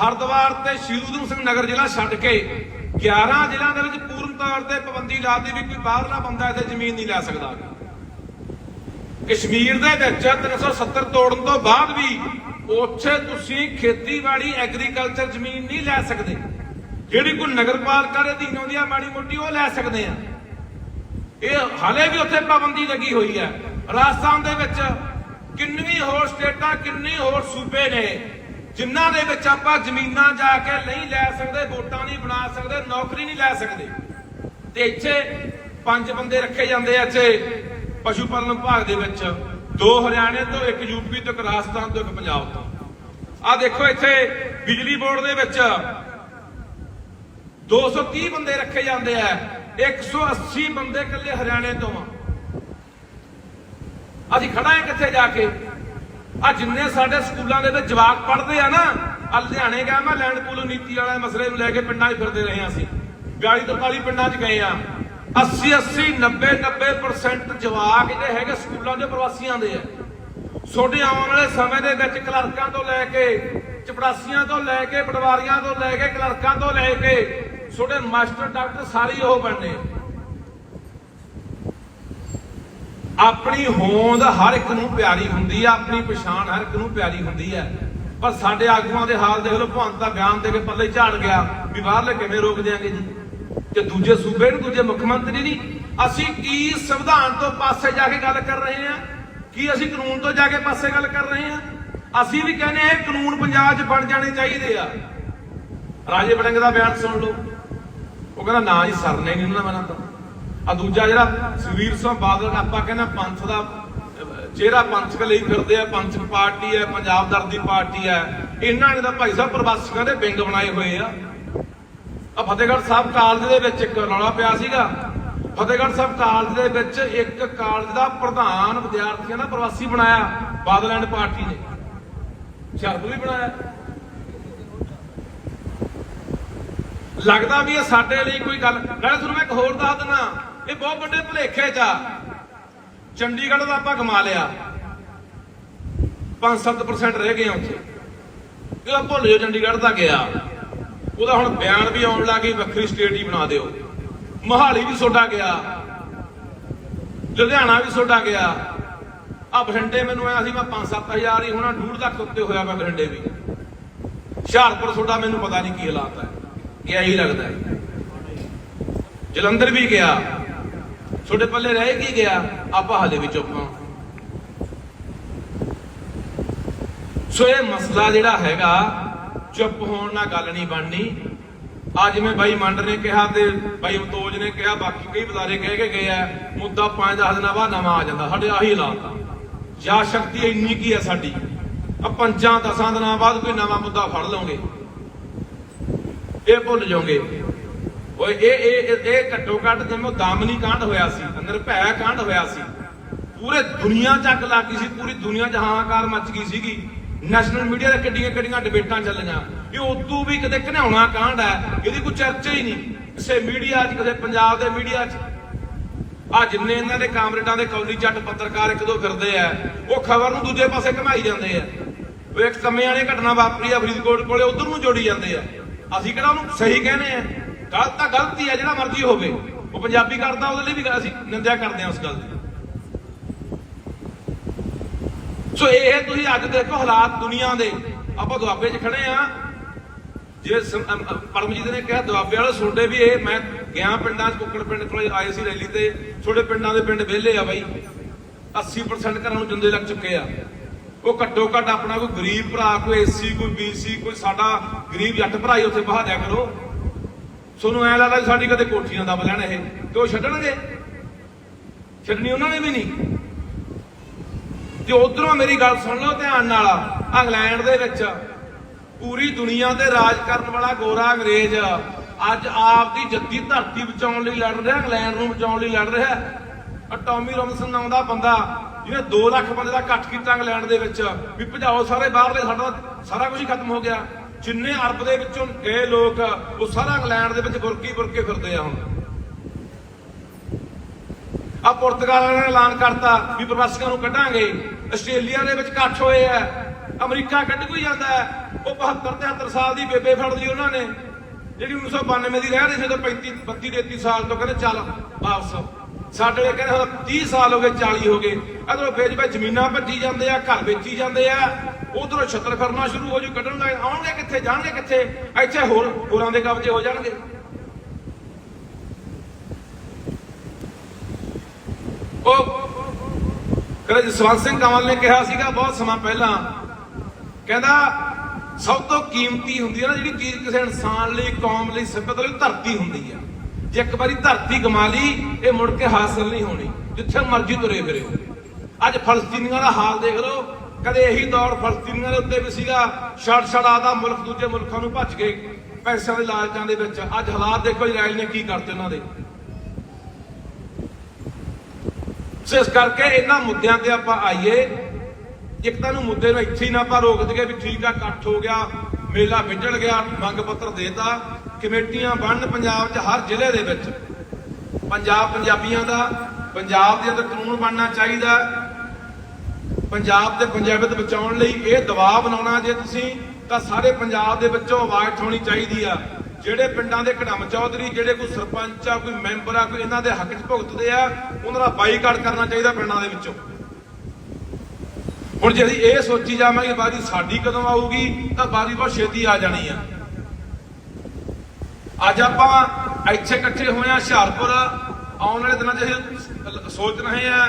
ਹਰਦੁਆਰ ਤੇ ਸ਼੍ਰੀ ਊਧਮ ਸਿੰਘ ਨਗਰ ਜ਼ਿਲ੍ਹਾ ਛੱਡ ਕੇ 11 ਜ਼ਿਲ੍ਹਿਆਂ ਦੇ ਵਿੱਚ ਪੂਰਨ ਤੌਰ ਤੇ ਪਾਬੰਦੀ ਲਾਤੀ ਵੀ ਕੋਈ ਬਾਹਰਲਾ ਬੰਦਾ ਇੱਥੇ ਜ਼ਮੀਨ ਨਹੀਂ ਲੈ ਸਕਦਾ। ਕਸ਼ਮੀਰ ਦੇ ਵਿੱਚ 370 ਤੋੜਨ ਤੋਂ ਬਾਅਦ ਵੀ ਉੱਥੇ ਤੁਸੀਂ ਖੇਤੀਬਾੜੀ ਐਗਰੀਕਲਚਰ ਜ਼ਮੀਨ ਨਹੀਂ ਲੈ ਸਕਦੇ। ਜਿਹੜੀ ਕੋਈ ਨਗਰਪਾਲਿਕਾ ਦੇ ਅਧੀਨ ਆਉਂਦੀ ਆ, ਮਾੜੀ ਮੋਟੀ ਉਹ ਲੈ ਸਕਦੇ ਆ। ਇਹ ਹਾਲੇ ਵੀ ਉੱਥੇ ਪਾਬੰਦੀ ਲੱਗੀ ਹੋਈ ਹੈ। ਰਾਜਸਥਾਨ ਦੇ ਵਿੱਚ ਕਿੰਨੀ ਹੋਰ ਸਟੇਟਾਂ, ਕਿੰਨੀ ਹੋਰ ਸੂਬੇ ਨੇ, ਜਿਨ੍ਹਾਂ ਦੇ ਵਿੱਚ ਆਪਾਂ ਜ਼ਮੀਨਾਂ ਜਾ ਕੇ ਨਹੀਂ ਲੈ ਸਕਦੇ, ਵੋਟਾਂ ਨਹੀਂ ਬਣਾ ਸਕਦੇ, ਨੌਕਰੀ ਨਹੀਂ ਲੈ ਸਕਦੇ। ਤੇ ਇੱਥੇ ਪੰਜ ਬੰਦੇ ਰੱਖੇ ਜਾਂਦੇ ਆ ਇੱਥੇ, ਪਸ਼ੂ ਪਾਲਣ ਵਿਭਾਗ ਦੇ ਵਿੱਚ। ਦੋ ਹਰਿਆਣੇ ਤੋਂ, ਇੱਕ ਯੂਪੀ ਤੋਂ, ਇੱਕ ਰਾਜਸਥਾਨ ਤੋਂ, ਇੱਕ ਪੰਜਾਬ ਤੋਂ। ਆ ਦੇਖੋ ਇੱਥੇ ਬਿਜਲੀ ਬੋਰਡ ਦੇ ਵਿੱਚ 230 ਬੰਦੇ ਰੱਖੇ ਜਾਂਦੇ ਆ 180 ਬੰਦੇ ਇਕੱਲੇ ਹਰਿਆਣੇ ਤੋਂ ਆ। ਅਸੀਂ ਖੜਾ ਹੈ ਕਿੱਥੇ ਜਾ ਕੇ? ਆ ਜਿੰਨੇ ਸਾਡੇ ਸਕੂਲਾਂ ਦੇ ਵਿੱਚ ਜਵਾਕ ਪੜ੍ਹਦੇ ਆ ਨਾ ਆ ਲੁਧਿਆਣੇ ਗਿਆ ਮੈਂ, ਲੈਂਡ ਪੂਲ ਨੀਤੀ ਵਾਲੇ ਮਸਲੇ ਨੂੰ ਲੈ ਕੇ ਪਿੰਡਾਂ 'ਚ ਫਿਰਦੇ ਰਹੇ ਹਾਂ ਅਸੀਂ। 42 43 ਪਿੰਡਾਂ 'ਚ ਗਏ ਆ 80 80 90 90% ਜਵਾਕ ਜਿਹੜੇ ਹੈਗੇ ਸਕੂਲਾਂ ਦੇ ਪ੍ਰਵਾਸੀਆਂ ਦੇ ਆ। ਛੋਟੇ ਆਉਣ ਵਾਲੇ ਸਮੇਂ ਦੇ ਵਿੱਚ ਕਲਰਕਾਂ ਤੋਂ ਲੈ ਕੇ, ਚਪੜਾਸੀਆਂ ਤੋਂ ਲੈ ਕੇ, ਪਟਵਾਰੀਆਂ ਤੋਂ ਲੈ ਕੇ, ਕਲਰਕਾਂ ਤੋਂ ਲੈ ਕੇ ਛੋਟੇ ਮਾਸਟਰ ਡਾਕਟਰ ਸਾਰੇ ਉਹ ਬਣਨੇ ਆਪਣੀ ਹੋਂਦ ਹਰ ਇੱਕ ਨੂੰ ਪਿਆਰੀ ਹੁੰਦੀ ਆ, ਆਪਣੀ ਪਛਾਣ ਹਰ ਇੱਕ ਨੂੰ ਪਿਆਰੀ ਹੁੰਦੀ ਹੈ ਪਰ ਸਾਡੇ ਆਗੂਆਂ ਦੇ ਹਾਲ ਦੇਖ ਲਓ, ਭਵੰਤ ਦਾ ਬਿਆਨ ਦੇ ਕੇ ਪੱਲੇ ਝਾੜ ਗਿਆ। ਵੀ ਬਾਹਰਲੇ ਕਿਵੇਂ ਰੋਕ ਦਿਆਂਗੇ ਜੀ? ਤੇ ਦੂਜੇ ਸੂਬੇ ਨੂੰ, ਦੂਜੇ ਮੁੱਖ ਮੰਤਰੀ ਨਹੀਂ। ਅਸੀਂ ਕੀ ਸੰਵਿਧਾਨ ਤੋਂ ਪਾਸੇ ਜਾ ਕੇ ਗੱਲ ਕਰ ਰਹੇ ਹਾਂ ਕੀ ਅਸੀਂ ਕਾਨੂੰਨ ਤੋਂ ਜਾ ਕੇ ਪਾਸੇ ਗੱਲ ਕਰ ਰਹੇ ਹਾਂ ਅਸੀਂ ਵੀ ਕਹਿੰਦੇ ਆ, ਇਹ ਕਾਨੂੰਨ ਪੰਜਾਬ 'ਚ ਬਣ ਜਾਣੇ ਚਾਹੀਦੇ ਆ। ਰਾਜੇ ਵੜਿੰਗ ਦਾ ਬਿਆਨ ਸੁਣ ਲਓ। ਉਹ ਕਹਿੰਦਾ, ਨਾ ਜੀ ਸਰਨੇ ਨਹੀਂ ਉਹਨਾਂ ਦਾ ਤਾਂ ਆ ਦੂਜਾ ਜਿਹੜਾ ਸੁਖਵੀਰ ਸਿੰਘ ਬਾਦਲ ਆਪਾਂ ਕਹਿੰਦਾ ਪੰਥ ਦਾ ਚਿਹਰਾ ਪੰਥਕ ਲਈ ਫਿਰਦੇ ਆ ਪੰਥਕ ਪਾਰਟੀ ਹੈ, ਪੰਜਾਬ ਦਰ ਪਾਰਟੀ ਹੈ। ਇਹਨਾਂ ਨੇ ਤਾਂ ਭਾਈ ਸਾਹਿਬ ਪ੍ਰਵਾਸੀਆਂ ਦੇ ਵਿੰਗ ਬਣਾਏ ਹੋਏ ਆ। ਆ ਫਤਿਹਗੜ੍ਹ ਸਾਹਿਬ ਕਾਲਜ ਦੇ ਵਿੱਚ ਇੱਕ ਰੌਲਾ ਪਿਆ ਸੀਗਾ। ਫਤਿਹਗੜ੍ਹ ਸਾਹਿਬ ਕਾਲਜ ਦੇ ਵਿੱਚ ਇੱਕ ਕਾਲਜ ਦਾ ਪ੍ਰਧਾਨ ਵਿਦਿਆਰਥੀਆਂ ਦਾ ਪ੍ਰਵਾਸੀ ਬਣਾਇਆ, ਬਾਦਲ ਐਂਡ ਪਾਰਟੀ ਨੇ। ਹੁਸ਼ਿਆਰਪੁਰ ਵੀ ਬਣਾਇਆ। ਲੱਗਦਾ ਵੀ ਇਹ ਸਾਡੇ ਲਈ ਕੋਈ ਗੱਲ ਨਾਲੇ ਤੁਹਾਨੂੰ ਮੈਂ ਇੱਕ ਹੋਰ ਦੱਸ ਦਿੰਦਾ। ਇਹ ਬਹੁਤ ਵੱਡੇ ਭੁਲੇਖੇ 'ਚ ਆ। ਚੰਡੀਗੜ੍ਹ ਦਾ ਆਪਾਂ ਕਮਾ ਲਿਆ। 5-7% ਰਹਿ ਗਏ ਉੱਥੇ। ਇਹ ਭੁੱਲ ਜਾਓ ਚੰਡੀਗੜ੍ਹ ਦਾ ਗਿਆ। ਉਹਦਾ ਹੁਣ ਬਿਆਨ ਵੀ ਆਉਣ ਲੱਗੀ ਵੱਖਰੀ ਸਟੇਟ ਹੀ ਬਣਾ ਦਿਓ। ਮੋਹਾਲੀ ਵੀ ਸੋਡਾ ਗਿਆ। ਲੁਧਿਆਣਾ ਵੀ ਸੋਡਾ ਗਿਆ। ਆ ਬਠਿੰਡੇ ਮੈਨੂੰ ਆਇਆ ਸੀ, ਮੈਂ 5-7000 ਹੀ ਹੋਣਾ 2 ਤੱਕ ਉੱਤੇ ਹੋਇਆ ਮੈਂ ਬਠਿੰਡੇ ਵੀ। ਹੁਸ਼ਿਆਰਪੁਰ ਸੋਡਾ ਮੈਨੂੰ ਪਤਾ ਨਹੀਂ ਕੀ ਹਾਲਾਤ ਹੈ ਗਿਆ ਹੀ ਲੱਗਦਾ ਜਲੰਧਰ ਵੀ ਗਿਆ। ਛੋਟੇ ਪੱਲੇ ਰਹਿ ਕੀ ਗਿਆ? ਆਪਾਂ ਹਲੇ ਵੀ ਚੁੱਪ ਹਾਂ। ਸੋ ਇਹ ਮਸਲਾ ਜਿਹੜਾ ਹੈਗਾ, ਚੁੱਪ ਹੋਣ ਨਾਲ ਗੱਲ ਨਹੀਂ ਬਣਨੀ। ਆ ਜਿਵੇਂ ਬਾਈ ਮੰਡ ਨੇ ਕਿਹਾ ਤੇ ਬਾਈ ਅਮਤੋਜ ਨੇ ਕਿਹਾ, ਬਾਕੀ ਕਈ ਬਜ਼ਾਰੇ ਕਹਿ ਕੇ ਗਏ ਆ, ਮੁੱਦਾ 5-10 ਦਿਨਾਂ ਬਾਅਦ ਨਵਾਂ ਆ ਜਾਂਦਾ, ਸਾਡੇ ਆਹੀ ਹਾਲਾਤ ਆ। ਜਾਂ ਸ਼ਕਤੀ ਇੰਨੀ ਕੀ ਹੈ ਸਾਡੀ? ਆ ਪੰਜਾਂ ਦਸਾਂ ਦਿਨਾਂ ਬਾਅਦ ਕੋਈ ਨਵਾਂ ਮੁੱਦਾ ਫੜ ਲਓਗੇ। ਇਹ ਭੁੱਲ ਜਾਓਗੇ। ਓਏ, ਇਹ ਇਹ, ਇਹ- ਘੱਟੋ ਘੱਟ ਜਿਵੇਂ ਦਾਮਨੀ ਕਾਂਡ ਹੋਇਆ ਸੀ ਨਿਰਭੈ ਕਾਂਡ ਹੋਇਆ ਸੀ। ਪੂਰੇ ਦੁਨੀਆ ਚੱਕ ਗਈ ਸੀ, ਪੂਰੀ ਦੁਨੀਆ 'ਚ ਹਾਹਾਕਾਰ ਮੱਚ ਗਈ ਸੀਗੀ। ਨੈਸ਼ਨਲ ਮੀਡੀਆ ਦੇ ਕਿੱਡੀਆਂ ਕਿੱਡੀਆਂ ਡਿਬੇਟਾਂ ਚੱਲੀਆਂ। ਇਹ ਉਦੋਂ ਵੀ ਕਿਤੇ ਘਿਨਾਉਣਾ ਕਾਂਡ ਹੈ, ਇਹਦੀ ਕੋਈ ਚਰਚਾ ਹੀ ਨਹੀਂ। ਕਿਸੇ ਮੀਡੀਆ 'ਚ, ਕਿਸੇ ਪੰਜਾਬ ਦੇ ਮੀਡੀਆ 'ਚ। ਆ ਜਿੰਨੇ ਇਹਨਾਂ ਦੇ ਕਾਮਰੇਡਾਂ ਦੇ ਕੌਲੀ ਜੱਟ ਪੱਤਰਕਾਰ ਇੱਕ ਦੋ ਫਿਰਦੇ ਆ, ਉਹ ਖਬਰ ਨੂੰ ਦੂਜੇ ਪਾਸੇ ਘਮਾਈ ਜਾਂਦੇ ਆ। ਉਹ ਇੱਕ ਕੰਮੇ ਵਾਲੀ ਘਟਨਾ ਵਾਪਰੀ ਆ ਫਰੀਦਕੋਟ ਕੋਲੇ, ਉਧਰ ਨੂੰ ਜੋੜੀ ਜਾਂਦੇ ਆ। ਅਸੀਂ ਕਿਹੜਾ ਉਹਨੂੰ ਸਹੀ ਕਹਿੰਦੇ ਆ? ਗਲਤ ਤਾਂ ਗਲਤੀ ਹੈ ਜਿਹੜਾ ਮਰਜ਼ੀ ਹੋਵੇ। ਉਹ ਪੰਜਾਬੀ ਕਰਦਾ, ਉਹਦੇ ਲਈ ਵੀ ਅਸੀਂ ਨਿੰਦਿਆ ਕਰਦੇ ਹਾਂ ਉਸ ਗੱਲ ਦੀ। ਸੋ ਇਹ ਤੁਸੀਂ ਅੱਜ ਦੇਖੋ ਹਾਲਾਤ ਦੁਨੀਆ ਦੇ। ਆਪਾਂ ਦੁਆਬੇ 'ਚ ਖੜੇ ਆ ਜਿਵੇਂ ਪਰਮਜੀਤ ਨੇ ਕਿਹਾ, ਦੁਆਬੇ ਵਾਲੇ ਸੋਡੇ ਵੀ ਇਹ, ਮੈਂ ਗਿਆ ਪਿੰਡਾਂ 'ਚ, ਕੁੱਕੜ ਪਿੰਡ ਕੋਲੇ ਆਏ ਸੀ ਰੈਲੀ ਤੇ। ਛੋਟੇ ਪਿੰਡਾਂ ਦੇ ਪਿੰਡ ਵਿਹਲੇ ਆ ਬਾਈ। 80% ਘਰਾਂ ਨੂੰ ਜੰਦੇ ਲੱਗ ਚੁੱਕੇ ਆ। ਉਹ ਘੱਟੋ ਘੱਟ ਆਪਣਾ ਕੋਈ ਗਰੀਬ ਭਰਾ, ਕੋਈ ਏਸੀ, ਕੋਈ ਬੀਸੀ ਕੋਈ ਸਾਡਾ ਗਰੀਬ ਜੱਟ ਭਰਾ ਹੀ ਉੱਥੇ ਬਹਾ ਦਿਆ ਕਰੋ। ਤੁਹਾਨੂੰ ਐ ਲੱਗਦਾ ਸਾਡੀ ਕਦੇ ਕੋਠੀਆਂ ਦੱਬ ਲੈਣ ਇਹ। ਤੇ ਉਹ ਛੱਡਣਗੇ? ਛੱਡਣੀ ਉਹਨਾਂ ਨੇ ਵੀ ਨਹੀਂ। ਤੇ ਉਧਰੋਂ ਮੇਰੀ ਗੱਲ ਸੁਣ ਲਓ ਧਿਆਨ ਨਾਲ, ਇੰਗਲੈਂਡ ਦੇ ਵਿੱਚ ਪੂਰੀ ਦੁਨੀਆ ਤੇ ਰਾਜ ਕਰਨ ਵਾਲਾ ਗੋਰਾ ਅੰਗਰੇਜ਼ ਅੱਜ ਆਪ ਦੀ ਜੱਦੀ ਧਰਤੀ ਬਚਾਉਣ ਲਈ ਲੜ ਰਿਹਾ, ਇੰਗਲੈਂਡ ਨੂੰ ਬਚਾਉਣ ਲਈ ਲੜ ਰਿਹਾ। ਆ ਟੌਮੀ ਰੋਮਸਨ ਨਾਮ ਦਾ ਬੰਦਾ, ਜਿਹਨੇ 2 ਲੱਖ ਬੰਦੇ ਦਾ ਇਕੱਠ ਕੀਤਾ ਇੰਗਲੈਂਡ ਦੇ ਵਿੱਚ, ਵੀ ਭਜਾਓ ਸਾਰੇ ਬਾਹਰਲੇ, ਸਾਡਾ ਸਾਰਾ ਕੁਝ ਖਤਮ ਹੋ ਗਿਆ। ਜਿੰਨੇ ਅਰਬ ਦੇ ਵਿੱਚੋਂ ਗਏ ਲੋਕ ਉਹ ਸਾਰਾ ਇੰਗਲੈਂਡ ਦੇ ਵਿੱਚ ਬੁਰਕੀ ਬੁਰਕੇ ਫਿਰਦੇ ਆ ਹੁਣ। ਆ ਪੁਰਤਗਾਲ ਨੇ ਐਲਾਨ ਕਰਤਾ ਵੀ ਪ੍ਰਵਾਸੀਆਂ ਨੂੰ ਕੱਢਾਂਗੇ। ਆਸਟ੍ਰੇਲੀਆ ਦੇ ਵਿੱਚ ਇਕੱਠ ਹੋਏ ਆ। ਅਮਰੀਕਾ ਕੱਢ ਕੋਈ ਜਾਂਦਾ ਹੈ। ਉਹ 72 73 ਸਾਲ ਦੀ ਬੇਬੇ ਫੜ ਲਈ ਉਹਨਾਂ ਨੇ। ਜਿਹੜੀ 1992 ਦੀ ਰਹਿ ਰਹੀ ਸੀ ਤਾਂ 35 32 33 ਸਾਲ ਤੋਂ ਕਹਿੰਦੇ ਚੱਲ ਵਾਪਸ ਸਾਡੇ ਵਾਲੇ ਕਹਿੰਦੇ ਹੁਣ 30 ਸਾਲ ਹੋ ਗਏ 40 ਹੋ ਗਏ। ਅਗਰ ਵੇਚ ਵੇ ਜ਼ਮੀਨਾਂ ਭੱਜੀ ਜਾਂਦੇ ਆ, ਘਰ ਵੇਚੀ ਜਾਂਦੇ ਆ, ਉਧਰੋਂ ਛੱਤਰ ਫਿਰਨਾ ਸ਼ੁਰੂ ਹੋ ਜੂ, ਕੱਢਣ ਲੱਗ ਆਉਣਗੇ ਕਿੱਥੇ, ਜਾਣਗੇ ਕਿੱਥੇ? ਇੱਥੇ ਹੋਰ ਹੋਰਾਂ ਦੇ ਕਬਜ਼ੇ ਹੋ ਜਾਣਗੇ। ਉਹ ਕਹਿੰਦਾ ਜਸਵੰਤ ਸਿੰਘ ਕੰਵਲ ਨੇ ਕਿਹਾ ਸੀਗਾ ਬਹੁਤ ਸਮਾਂ ਪਹਿਲਾਂ, ਕਹਿੰਦਾ ਸਭ ਤੋਂ ਕੀਮਤੀ ਹੁੰਦੀ ਹੈ ਨਾ ਜਿਹੜੀ ਚੀਜ਼ ਕਿਸੇ ਇਨਸਾਨ ਲਈ, ਕੌਮ ਲਈ ਸਭਿਅਤਾ ਲਈ ਧਰਤੀ ਹੁੰਦੀ ਹੈ ਜੇ ਇੱਕ ਵਾਰੀ ਧਰਤੀ ਗਮਾ ਲਈ, ਇਹ ਮੁੜ ਕੇ ਹਾਸਲ ਨਹੀਂ ਹੋਣੀ। ਜਿੱਥੇ ਮਰਜ਼ੀ ਤੁਰੇ ਫਿਰੇ। ਅੱਜ ਫਲਸਤੀਨੀਆਂ ਦਾ ਹਾਲ ਦੇਖ ਲਓ। ਕਦੇ ਇਹੀ ਦੌਰ ਫਲਸਤੀਨੀਆਂ ਦੇ ਉੱਤੇ ਵੀ ਸੀਗਾ। ਛੜ ਛੜਾ ਦਾ ਮੁਲਕ ਦੂਜੇ ਮੁਲਕਾਂ ਨੂੰ ਭੱਜ ਗਏ ਪੈਸਿਆਂ ਦੇ ਲਾਲਚਾਂ ਦੇ ਵਿੱਚ। ਅੱਜ ਹਾਲਾਤ ਦੇਖੋ ਇਜ਼ਰਾਈਲ ਨੇ ਕੀ ਕਰਤੇ ਉਹਨਾਂ ਦੇ। ਇਸ ਕਰਕੇ ਇਹਨਾਂ ਮੁੱਦਿਆਂ ਤੇ ਆਪਾਂ ਆਈਏ। ਇੱਕ ਤਾਂ ਨੂੰ ਮੁੱਦੇ ਨੂੰ ਇੱਥੇ ਹੀ ਨਾ ਆਪਾਂ ਰੋਕ ਦਈਏ ਵੀ ਠੀਕ ਆ, ਇਕੱਠ ਹੋ ਗਿਆ, ਮੇਲਾ ਵਿਝੜ ਗਿਆ, ਮੰਗ ਪੱਤਰ ਦੇਤਾ। ਕਮੇਟੀਆਂ ਬਣਨ ਪੰਜਾਬ 'ਚ ਹਰ ਜ਼ਿਲ੍ਹੇ ਦੇ ਵਿੱਚ। ਪੰਜਾਬ ਪੰਜਾਬੀਆਂ ਦਾ, ਪੰਜਾਬ ਦੇ ਅੰਦਰ ਕਾਨੂੰਨ ਬਣਨਾ ਚਾਹੀਦਾ ਪੰਜਾਬ ਦੇ ਪੰਜਾਬੀਅਤ ਬਚਾਉਣ ਲਈ ਇਹ ਦਬਾਅ ਬਣਾਉਣਾ ਜੇ ਤੁਸੀਂ, ਤਾਂ ਸਾਰੇ ਪੰਜਾਬ ਦੇ ਵਿੱਚੋਂ ਆਵਾਜ਼ ਉਠਾਉਣੀ ਚਾਹੀਦੀ ਆ। ਜਿਹੜੇ ਪਿੰਡਾਂ ਦੇ ਘੜਮ ਚੌਧਰੀ, ਜਿਹੜੇ ਕੋਈ ਸਰਪੰਚ ਆ, ਕੋਈ ਮੈਂਬਰ ਆ, ਕੋਈ ਇਹਨਾਂ ਦੇ ਹੱਕ 'ਚ ਭੁਗਤਦੇ ਆ, ਉਹਨਾਂ ਦਾ ਬਾਈਕਾਟ ਕਰਨਾ ਚਾਹੀਦਾ ਪਿੰਡਾਂ ਦੇ ਵਿੱਚੋਂ। ਹੁਣ ਜੇ ਅਸੀਂ ਇਹ ਸੋਚੀ ਜਾਵਾਂਗੇ, ਬਾਜੀ ਸਾਡੀ ਕਦੋਂ ਆਊਗੀ, ਤਾਂ ਬਾਜੀ ਬਹੁਤ ਛੇਤੀ ਆ ਜਾਣੀ ਆ। ਅੱਜ ਆਪਾਂ ਇੱਥੇ ਇਕੱਠੇ ਹੋਏ ਆ ਹੁਸ਼ਿਆਰਪੁਰ। ਆਉਣ ਵਾਲੇ ਦਿਨਾਂ 'ਚ ਅਸੀਂ ਸੋਚ ਰਹੇ ਆ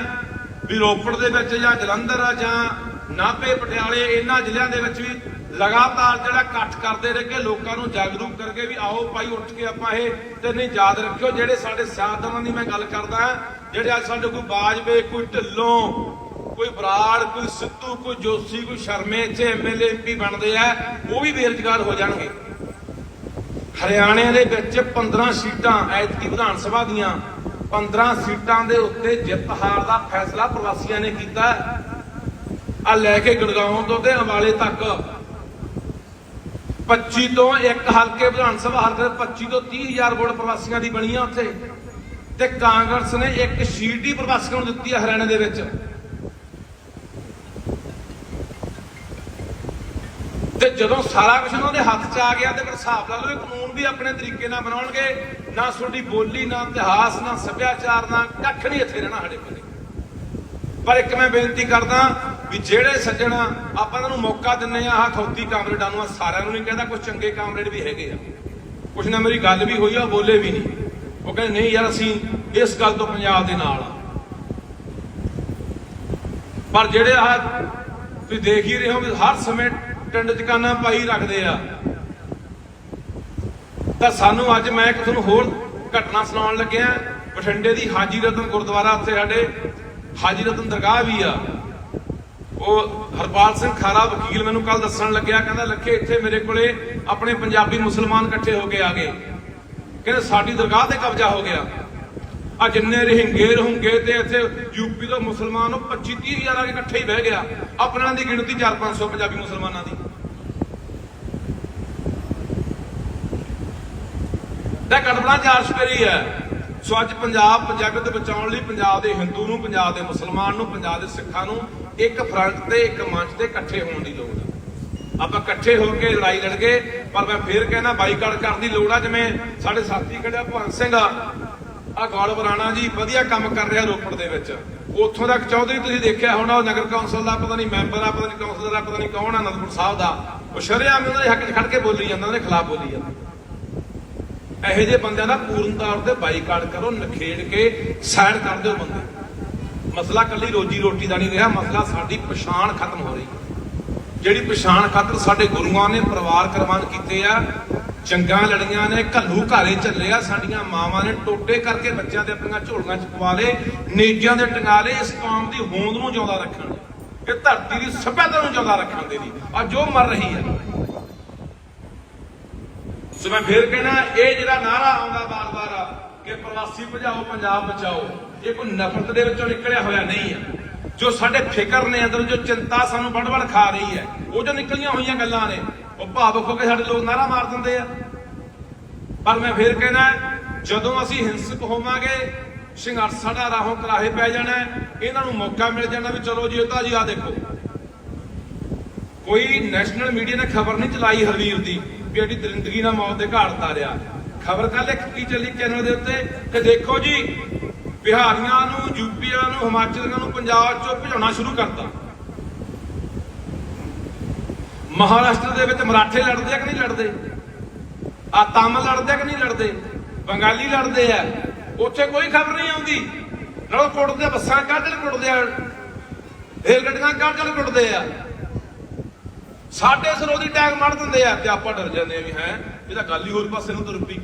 ਵੀ ਰੋਪੜ ਦੇ ਵਿੱਚ ਜਾਂ ਜਲੰਧਰ ਜਾਂ ਨਾਭੇ, ਪਟਿਆਲੇ ਇਹਨਾਂ ਜ਼ਿਲ੍ਹਿਆਂ ਦੇ ਵਿੱਚ ਵੀ ਲਗਾਤਾਰ ਜਿਹੜਾ ਇਕੱਠ ਕਰਦੇ ਰਹੇ ਕਿ ਲੋਕਾਂ ਨੂੰ ਜਾਗਰੂਕ ਕਰਕੇ ਵੀ ਆਓ ਭਾਈ, ਉੱਠ ਕੇ ਆਪਾਂ ਇਹ ਤੇ ਨਹੀਂ ਯਾਦ ਰੱਖਿਓ। ਜਿਹੜੇ ਸਾਡੇ ਸਿਆਸਤਦਾਨਾਂ ਦੀ ਮੈਂ ਗੱਲ ਕਰਦਾ ਜਿਹੜੇ ਅੱਜ ਸਾਡੇ ਕੋਈ ਬਾਜਵੇ ਕੋਈ ਢਿੱਲੋਂ, ਕੋਈ ਬਰਾੜ, ਕੋਈ ਸਿੱਧੂ, ਕੋਈ ਜੋਸ਼ੀ, ਕੋਈ ਸ਼ਰਮੇ, ਇੱਥੇ ਐਮਐਲਏ ਐਮਪੀ ਬਣਦੇ ਆ, ਉਹ ਵੀ ਬੇਰੁਜ਼ਗਾਰ ਹੋ ਜਾਣਗੇ। ਹਰਿਆਣੇ ਦੇ ਵਿੱਚ 15 ਸੀਟਾਂ ਐਤਕੀ ਵਿਧਾਨ ਸਭਾ ਦੀਆਂ 15 ਸੀਟਾਂ ਦੇ ਉੱਤੇ ਜਿੱਤ ਹਾਰ ਦਾ ਫੈਸਲਾ ਪ੍ਰਵਾਸੀਆਂ ਨੇ ਕੀਤਾ ਆ ਲੈ ਕੇ ਗੜਗਾਉਂ ਤੋਂ ਤੇ ਅੰਬਾਲੇ ਤੱਕ 25 ਤੋਂ ਇੱਕ ਹਲਕੇ ਵਿਧਾਨ ਸਭਾ ਹਲਕੇ ਦੇ 25 ਤੋਂ 30 ਹਜ਼ਾਰ ਵੋਟ ਪ੍ਰਵਾਸੀਆਂ ਦੀ ਬਣੀ ਆ ਉੱਥੇ। ਤੇ ਕਾਂਗਰਸ ਨੇ ਇੱਕ ਸੀਟ ਹੀ ਪ੍ਰਵਾਸੀਆਂ ਨੂੰ ਦਿੱਤੀ ਆ ਹਰਿਆਣੇ ਦੇ ਵਿੱਚ। ਤੇ ਜਦੋਂ ਸਾਰਾ ਕੁਝ ਉਹਨਾਂ ਦੇ ਹੱਥ 'ਚ ਆ ਗਿਆ ਤੇ ਫਿਰ ਹਿਸਾਬ ਲਾ ਲਓ ਇਹ ਕਾਨੂੰਨ ਵੀ ਆਪਣੇ ਤਰੀਕੇ ਨਾਲ ਬਣਾਉਣਗੇ, ਨਾ ਤੁਹਾਡੀ ਬੋਲੀ, ਨਾ ਇਤਿਹਾਸ, ਨਾ ਸੱਭਿਆਚਾਰ, ਨਾ ਕੱਖ ਨਹੀਂ ਇੱਥੇ ਰਹਿਣਾ ਸਾਡੇ ਕੋਲ। ਪਰ ਇੱਕ ਮੈਂ ਬੇਨਤੀ ਕਰਦਾ ਵੀ ਜਿਹੜੇ ਸੱਜਣ ਆਪਾਂ ਇਹਨਾਂ ਨੂੰ ਮੌਕਾ ਦਿੰਨੇ ਆ, ਆਹ ਖੌਤੀ ਕਾਮਰੇਡਾਂ ਨੂੰ, ਆਹ ਸਾਰਿਆਂ ਨੂੰ ਨਹੀਂ ਕਹਿੰਦਾ ਕੁਝ ਚੰਗੇ ਕਾਮਰੇਡ ਵੀ ਹੈਗੇ ਆ। ਕੁਝ ਨਾ ਮੇਰੀ ਗੱਲ ਵੀ ਹੋਈ ਆ, ਉਹ ਬੋਲੇ ਵੀ ਨਹੀਂ। ਉਹ ਕਹਿੰਦੇ, ਨਹੀਂ ਯਾਰ, ਅਸੀਂ ਇਸ ਗੱਲ ਤੋਂ ਪੰਜਾਬ ਦੇ ਨਾਲ ਆ। ਪਰ ਜਿਹੜੇ ਆ ਤੁਸੀਂ ਦੇਖ ਹੀ ਰਹੇ ਹੋ ਵੀ ਹਰ ਸਮੇਂ ਟੰਡ ਦੁਕਾਨਾਂ ਪਾਈ ਰੱਖਦੇ ਆ। ਤਾਂ ਸਾਨੂੰ ਅੱਜ ਮੈਂ ਇੱਕ ਤੁਹਾਨੂੰ ਹੋਰ ਘਟਨਾ ਸੁਣਾਉਣ ਲੱਗਿਆ। ਬਠਿੰਡੇ ਦੀ ਹਾਜੀ ਰਤਨ ਗੁਰਦੁਆਰਾ ਉੱਥੇ ਸਾਡੇ ਹਾਜੀ ਰਤਨ ਦਰਗਾਹ ਵੀ ਆ। ਉਹ ਹਰਪਾਲ ਸਿੰਘ ਖਾਰਾ ਵਕੀਲ ਮੈਨੂੰ ਕੱਲ ਦੱਸਣ ਲੱਗਿਆ, ਕਹਿੰਦਾ, ਲੱਖੇ, ਇੱਥੇ ਮੇਰੇ ਕੋਲੇ ਆਪਣੇ ਪੰਜਾਬੀ ਮੁਸਲਮਾਨ ਇਕੱਠੇ ਹੋ ਕੇ ਆ ਗਏ। ਕਹਿੰਦੇ, ਸਾਡੀ ਦਰਗਾਹ ਤੇ ਕਬਜ਼ਾ ਹੋ ਗਿਆ। ਆ ਜਿੰਨੇ ਰਹਿੰਗੇ ਰਹੂੰਗੇ ਤੇ ਇੱਥੇ ਯੂਪੀ ਤੋਂ ਮੁਸਲਮਾਨ ਨੂੰ 25 30 ਹਜ਼ਾਰ ਇਕੱਠੇ ਹੀ ਬਹਿ ਗਿਆ। ਆਪਣਿਆਂ ਦੀ ਗਿਣਤੀ 4 500 ਪੰਜਾਬੀ ਮੁਸਲਮਾਨਾਂ ਦੀ। ਤਾਂ ਕਟਬੜਾ ਚਾਰ ਸਪੇਰੀ ਹੈ। ਸੋ ਅੱਜ ਪੰਜਾਬ ਪੰਜਾਬੀਅਤ ਬਚਾਉਣ ਲਈ ਪੰਜਾਬ ਦੇ ਹਿੰਦੂ ਨੂੰ, ਪੰਜਾਬ ਦੇ ਮੁਸਲਮਾਨ ਨੂੰ, ਪੰਜਾਬ ਦੇ ਸਿੱਖਾਂ ਨੂੰ ਇੱਕ ਫਰੰਟ ਤੇ, ਇੱਕ ਮੰਚ ਤੇ ਇਕੱਠੇ ਹੋਣ ਦੀ ਲੋੜ ਹੈ। ਆਪਾਂ ਇਕੱਠੇ ਹੋ ਕੇ ਲੜਾਈ ਲੜ ਗਏ, ਪਰ ਮੈਂ ਫੇਰ ਕਹਿਣਾ ਬਾਈਕਾਟ ਕਰਨ ਦੀ ਲੋੜ ਆ, ਜਿਵੇਂ ਸਾਡੇ ਸਾਥੀ ਖੜਿਆ ਭਗਤ ਸਿੰਘ ਆ ਆ ਗੌਰਵ ਰਾਣਾ ਜੀ ਵਧੀਆ ਕੰਮ ਕਰ ਰਿਹਾ ਰੋਪੜ ਦੇ ਵਿੱਚ। ਉੱਥੋਂ ਦਾ ਚੌਧਰੀ ਤੁਸੀਂ ਦੇਖਿਆ ਹੋਣਾ, ਉਹ ਨਗਰ ਕੌਂਸਲ ਦਾ, ਪਤਾ ਨਹੀਂ ਮੈਂਬਰ ਆ, ਪਤਾ ਨਹੀਂ ਕੌਂਸਲਰ ਆ, ਪਤਾ ਨਹੀਂ ਕੌਣ ਆ ਅਨੰਦਪੁਰ ਸਾਹਿਬ ਦਾ। ਉਹ ਸ਼ਰੇਆਮ ਉਹਨਾਂ ਦੇ ਹੱਕ 'ਚ ਖੜ ਕੇ ਬੋਲੀ ਜਾਂਦਾ, ਉਹਨਾਂ ਦੇ ਖਿਲਾਫ ਬੋਲੀ ਜਾਂਦਾ। ਇਹੋ ਜਿਹੇ ਬੰਦਿਆਂ ਦਾ ਪੂਰਨ ਤੌਰ ਤੇ ਬਾਈਕਾਟ ਕਰੋ, ਨਖੇੜ ਕੇ ਸਾਈਡ ਕਰ ਦਿਓ ਬੰਦੇ। ਮਸਲਾ ਕੱਲੀ ਰੋਜੀ ਰੋਟੀ ਦਾ ਨਹੀਂ ਰਿਹਾ, ਮਸਲਾ ਸਾਡੀ ਪਛਾਣ ਖਤਮ ਹੋ ਰਹੀ। ਜਿਹੜੀ ਪਛਾਣ ਖਾਤਰ ਸਾਡੇ ਗੁਰੂਆਂ ਨੇ ਪਰਿਵਾਰ ਕੁਰਬਾਨ ਕੀਤੇ ਆ ਜੰਗਾਂ ਲੜੀਆਂ ਨੇ, ਘੱਲੂ ਘਾਰੇ ਚੱਲੇ ਸਾਡੀਆਂ ਮਾਵਾਂ ਨੇ ਟੋਟੇ ਕਰਕੇ ਬੱਚਿਆਂ ਦੇ ਆਪਣੀਆਂ ਝੋਲੀਆਂ ਚ ਪਵਾ ਲਏ ਨੇਜਾਂ ਦੇ ਟੰਗਾ ਲਏ, ਇਸ ਕੌਮ ਦੀ ਹੋਂਦ ਨੂੰ ਜਿਉਂਦਾ ਰੱਖਣ ਇਹ ਧਰਤੀ ਦੀ ਸਭਿਅਤਾ ਨੂੰ ਜਿਉਂਦਾ ਰੱਖਣ ਦੇ ਲਈ ਆ ਜੋ ਮਰ ਰਹੀ ਹੈ। ਸੋ ਮੈਂ ਫੇਰ ਕਹਿਣਾ, ਇਹ ਜਿਹੜਾ ਨਾਰਾ ਆਉਂਦਾ ਬਾਰ-ਬਾਰ ਕਿ ਪ੍ਰਵਾਸੀ ਭਜਾਓ, ਪੰਜਾਬ ਬਚਾਓ, ਇਹ ਕੋਈ ਨਫ਼ਰਤ ਦੇ ਵਿੱਚੋਂ ਨਿਕਲਿਆ ਹੋਇਆ ਨਹੀਂ ਹੈ। ਜੋ ਸਾਡੇ ਫਿਕਰ ਨੇ ਅੰਦਰ, ਜੋ ਚਿੰਤਾ ਸਾਨੂੰ ਵੜ-ਵੜ ਖਾ ਰਹੀ ਹੈ, ਉਹ ਜੋ ਨਿਕਲੀਆਂ ਹੋਈਆਂ ਗੱਲਾਂ ਨੇ, ਉਹ ਭਾਵੁਕ ਹੋ ਕੇ ਸਾਡੇ ਲੋਕ ਨਾਰਾ ਮਾਰ ਦਿੰਦੇ ਆ। ਪਰ ਮੈਂ ਫੇਰ ਕਹਿਣਾ ਜਦੋਂ ਅਸੀਂ ਹਿੰਸਕ ਹੋਵਾਂਗੇ, ਸੰਘਰਸ਼ ਸਾਡਾ ਰਾਹੋਂ ਕਰਾਹੇ ਪੈ ਜਾਣਾ ਇਹਨਾਂ ਨੂੰ ਮੌਕਾ ਮਿਲ ਜਾਣਾ ਵੀ ਚਲੋ ਜੀ ਇਹ ਤਾਂ ਜੀ ਆ ਦੇਖੋ। ਕੋਈ ਨੈਸ਼ਨਲ ਮੀਡੀਆ ਨੇ ਖਬਰ ਨਹੀਂ ਚਲਾਈ ਹਰਵੀਰ ਦੀ, ਵੀ ਇਹਦੀ ਦਰਿੰਦਗੀ ਨਾਲ ਮੌਤ ਦੇ ਘਾਟ ਉਤਾਰਿਆ। ਖਬਰ ਕੱਲ ਇੱਕ ਕੀ ਚੱਲੀ ਚੈਨਲ ਦੇ ਉੱਤੇ ਕਿ ਦੇਖੋ ਜੀ ਬਿਹਾਰੀਆਂ ਨੂੰ, ਯੂਪੀਆਂ ਨੂੰ, ਹਿਮਾਚਲੀਆਂ ਨੂੰ ਪੰਜਾਬ ਚੋਂ ਭਜਾਉਣਾ ਸ਼ੁਰੂ ਕਰਤਾ। ਮਹਾਰਾਸ਼ਟਰ ਦੇ ਵਿੱਚ ਮਰਾਠੇ ਲੜਦੇ ਆ ਕਿ ਨਹੀਂ ਲੜਦੇ? ਆ ਤਾਮਿਲ ਲੜਦੇ ਆ ਕਿ ਨਹੀਂ ਲੜਦੇ? ਬੰਗਾਲੀ ਲੜਦੇ ਆ। ਉੱਥੇ ਕੋਈ ਖਬਰ ਨਹੀਂ ਆਉਂਦੀ। ਨਾਲ ਕੁੱਟਦੇ ਬੱਸਾਂ ਕੱਢ ਕੇ ਕੁੱਟਦੇ ਆ? ਰੇਲ ਗੱਡੀਆਂ ਕੱਢ ਕੇ ਕੁੱਟਦੇ ਆ? ਸਾਡੇ ਸਰੋਂ ਦੀ ਟੈਗ ਮਾਰ ਦਿੰਦੇ ਆ। ਤੇ ਆਪਾਂ ਡਰ ਜਾਂਦੇ ਆ ਵੀ ਹੈ, ਇਹ ਤਾਂ ਗੱਲ ਹੀ ਹੋਰ ਪਾਸੇ ਨੂੰ ਤੁਰ ਪਈ।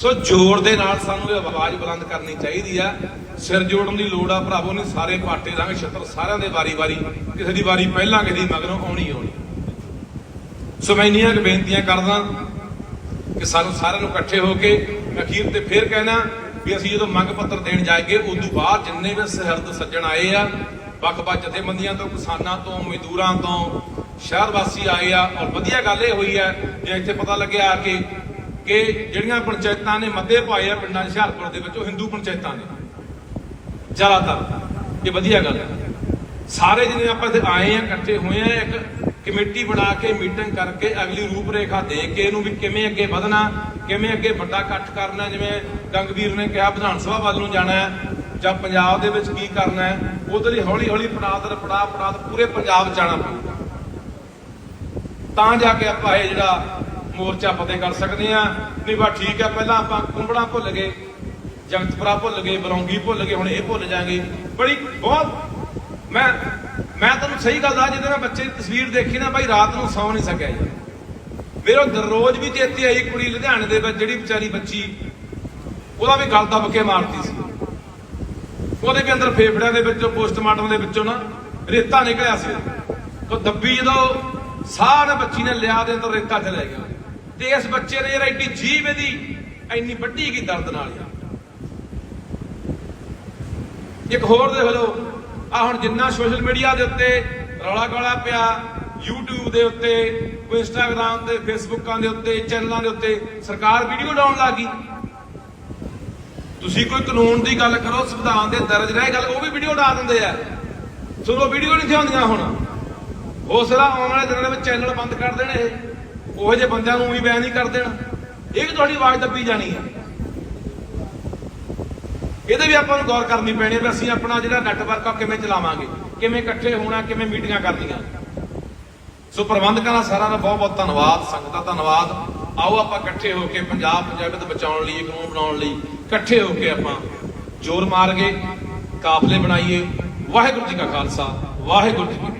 ਸੋ ਜ਼ੋਰ ਦੇ ਨਾਲ ਸਾਨੂੰ ਇਹ ਆਵਾਜ਼ ਬੁਲੰਦ ਕਰਨੀ ਚਾਹੀਦੀ ਆ। ਸਿਰ ਜੋੜਨ ਦੀ ਲੋੜ ਆ, ਭਰਾਵੋ ਨੇ ਸਾਰੇ ਪਾਟੇ ਰੰਗ ਛਤਰ ਸਾਰਿਆਂ ਦੇ ਵਾਰੀ-ਵਾਰੀ। ਕਿਸੇ ਦੀ ਵਾਰੀ ਪਹਿਲਾਂ, ਕਿਸੇ ਦੀ ਮਗਰੋਂ ਆਉਣੀ ਆਉਣੀ। ਸੋ ਮੈਂ ਇੰਨੀਆਂ ਕੁ ਬੇਨਤੀਆਂ ਕਰਦਾ ਕਿ ਸਾਨੂੰ ਸਾਰਿਆਂ ਨੂੰ ਇਕੱਠੇ ਹੋ ਕੇ ਅਖੀਰ ਤੇ ਫੇਰ ਕਹਿਣਾ ਵੀ ਅਸੀਂ ਜਦੋਂ ਮੰਗ ਪੱਤਰ ਦੇਣ ਜਾਏਗੇ ਉਦੋਂ ਬਾਅਦ ਜਿੰਨੇ ਵੀ ਸਹਿਰਦ ਸੱਜਣ ਆਏ ਆ, ਵੱਖ-ਵੱਖ ਜਥੇਬੰਦੀਆਂ ਤੋਂ, ਕਿਸਾਨਾਂ ਤੋਂ, ਮਜ਼ਦੂਰਾਂ ਤੋਂ, ਸ਼ਹਿਰ ਵਾਸੀ ਆਏ ਆ, ਔਰ ਵਧੀਆ ਗੱਲ ਇਹ ਹੋਈ ਹੈ, ਜੇ ਇੱਥੇ ਪਤਾ ਲੱਗਿਆ ਕਿ ਕਿ ਜਿਹੜੀਆਂ ਪੰਚਾਇਤਾਂ ਨੇ ਮੱਦੇ ਪਾਏ ਆ ਪਿੰਡਾਂ 'ਚ ਦੇ ਵਿੱਚ, ਉਹ ਹਿੰਦੂ ਪੰਚਾਇਤਾਂ ਨੇ। ਜ਼ਿਆਦਾਤਰ। ਇਹ ਵਧੀਆ ਗੱਲ ਹੈ। ਸਾਰੇ ਜਿਹਨੇ ਆਪਾਂ ਇੱਥੇ ਆਏ ਆ, ਇਕੱਠੇ ਹੋਏ ਆ, ਇੱਕ ਕਮੇਟੀ ਬਣਾ ਕੇ, ਮੀਟਿੰਗ ਕਰਕੇ, ਅਗਲੀ ਰੂਪਰੇਖਾ ਦੇ ਕੇ ਇਹਨੂੰ ਵੀ ਕਿਵੇਂ ਅੱਗੇ ਵਧਣਾ, ਕਿਵੇਂ ਅੱਗੇ ਵੱਡਾ ਇਕੱਠ ਕਰਨਾ, ਜਿਵੇਂ ਗੰਗਵੀਰ ਨੇ ਕਿਹਾ ਵਿਧਾਨ ਸਭਾ ਵੱਲ ਨੂੰ ਜਾਣਾ ਹੈ, ਜਾਂ ਪੰਜਾਬ ਦੇ ਵਿੱਚ ਕੀ ਕਰਨਾ ਹੈ, ਉਹਦੇ ਲਈ ਹੌਲੀ ਹੌਲੀ ਪੜਾਅ ਦਰ ਪੜਾਅ ਪੜਾਅ ਪੂਰੇ ਪੰਜਾਬ ਜਾਣਾ ਪਊਗਾ। ਤਾਂ ਜਾ ਕੇ ਆਪਾਂ ਇਹ ਜਿਹੜਾ ਮੋਰਚਾ ਫਤਿਹ ਕਰ ਸਕਦੇ ਆ ਨਹੀਂ ਬਾ ਠੀਕ ਆ ਪਹਿਲਾਂ ਆਪਾਂ ਕੁੰਬੜਾ ਭੁੱਲ ਗਏ, ਜਗਤਪੁਰਾ ਭੁੱਲ ਗਏ ਬਰੌਂਗੀ ਭੁੱਲ ਗਏ, ਹੁਣ ਇਹ ਭੁੱਲ ਜਾਾਂਗੇ। ਬੜੀ ਬਹੁਤ ਮੈਂ ਮੈਂ ਤੁਹਾਨੂੰ ਸਹੀ ਗੱਲ ਦੱਸ ਜਦੋਂ ਮੈਂ ਬੱਚੇ ਦੀ ਤਸਵੀਰ ਦੇਖੀ ਨਾ, ਬਾਈ ਰਾਤ ਨੂੰ ਸੌਂ ਨਹੀਂ ਸਕਿਆ ਜੀ। ਮੇਰੇ ਉਹ ਦਰਰੋਜ਼ ਵੀ ਚੇਤੇ ਆਈ ਕੁੜੀ ਲੁਧਿਆਣੇ ਦੇ ਵਿੱਚ, ਜਿਹੜੀ ਵਿਚਾਰੀ ਬੱਚੀ, ਉਹਦਾ ਵੀ ਗਲ ਦੱਬ ਕੇ ਮਾਰਤੀ ਸੀ। ਉਹਦੇ ਵੀ ਅੰਦਰ ਫੇਫੜਿਆਂ ਦੇ ਵਿੱਚੋਂ, ਪੋਸਟਮਾਰਟਮ ਦੇ ਵਿੱਚੋਂ ਨਾ ਰੇਤਾ ਨਿਕਲਿਆ ਸੀ। ਉਹ ਦੱਬੀ ਜਦੋਂ ਸਾਹ ਨੇ ਬੱਚੀ ਨੇ ਲਿਆ ਦੇ ਅੰਦਰ ਰੇਤਾ ਚਲੇ ਗਿਆ। ਤੇ ਇਸ ਬੱਚੇ ਨੇ ਯਾਰ ਐਡੀ ਜੀਭ ਇਹਦੀ, ਇੰਨੀ ਵੱਡੀ ਕੀ ਦਰਦ ਨਾਲ ਯਾਰ। ਇੱਕ ਹੋਰ ਦੇਖ ਲਓ ਆ ਹੁਣ ਜਿੰਨਾ ਸੋਸ਼ਲ ਮੀਡੀਆ ਦੇ ਉੱਤੇ ਰੌਲਾ ਗੋਲਾ ਪਿਆ, YouTube ਦੇ ਉੱਤੇ ਕੋਈ Instagram ਤੇ Facebooਕਾਂ ਦੇ ਉੱਤੇ, ਚੈਨਲਾਂ ਦੇ ਉੱਤੇ, ਸਰਕਾਰ ਵੀਡੀਓ ਡਾਉਣ ਲੱਗੀ ਤੁਸੀਂ ਕੋਈ ਕਾਨੂੰਨ ਦੀ ਗੱਲ ਕਰੋ, ਸੰਵਿਧਾਨ ਦੇ ਦਰਜ ਰਹੇ ਗੱਲ, ਉਹ ਵੀ ਵੀਡੀਓ ਡਾ ਦਿੰਦੇ ਆ। ਚਲੋ, ਵੀਡੀਓ ਨਹੀਂ ਥਿਆਉਂਦੀਆਂ ਹੁਣ। ਹੋ ਸਕਦਾ ਆਉਣ ਵਾਲੇ ਦਿਨਾਂ ਦੇ ਵਿੱਚ ਚੈਨਲ ਬੰਦ ਕਰ ਦੇਣੇ ਇਹ। ਉਹੋ ਜਿਹੇ ਬੰਦਿਆਂ ਨੂੰ ਵੀ ਬੈਨ ਨਹੀਂ ਕਰ ਦੇਣਾ, ਇਹ ਵੀ ਤੁਹਾਡੀ ਆਵਾਜ਼ ਦੱਬੀ ਜਾਣੀ ਹੈ। ਇਹਦੇ ਵੀ ਆਪਾਂ ਨੂੰ ਗੌਰ ਕਰਨੀ ਪੈਣੀ ਹੈ ਵੀ ਅਸੀਂ ਆਪਣਾ ਜਿਹੜਾ ਨੈਟਵਰਕ ਆ ਕਿਵੇਂ ਚਲਾਵਾਂਗੇ, ਕਿਵੇਂ ਇਕੱਠੇ ਹੋਣਾ, ਕਿਵੇਂ ਮੀਟਿੰਗਾਂ ਕਰਨੀਆਂ। ਸੋ ਪ੍ਰਬੰਧਕਾਂ ਦਾ ਸਾਰਿਆਂ ਦਾ ਬਹੁਤ ਬਹੁਤ ਧੰਨਵਾਦ, ਸੰਗਤ ਦਾ ਧੰਨਵਾਦ। ਆਓ ਆਪਾਂ ਇਕੱਠੇ ਹੋ ਕੇ ਪੰਜਾਬ ਪੰਜਾਬੀਅਤ ਬਚਾਉਣ ਲਈ ਕਾਨੂੰਨ ਬਣਾਉਣ ਲਈ ਇਕੱਠੇ ਹੋ ਕੇ ਆਪਾਂ ਜ਼ੋਰ ਮਾਰ ਕੇ ਕਾਫਲੇ ਬਣਾਈਏ। ਵਾਹਿਗੁਰੂ ਜੀ ਕਾ ਖਾਲਸਾ, ਵਾਹਿਗੁਰੂ ਜੀ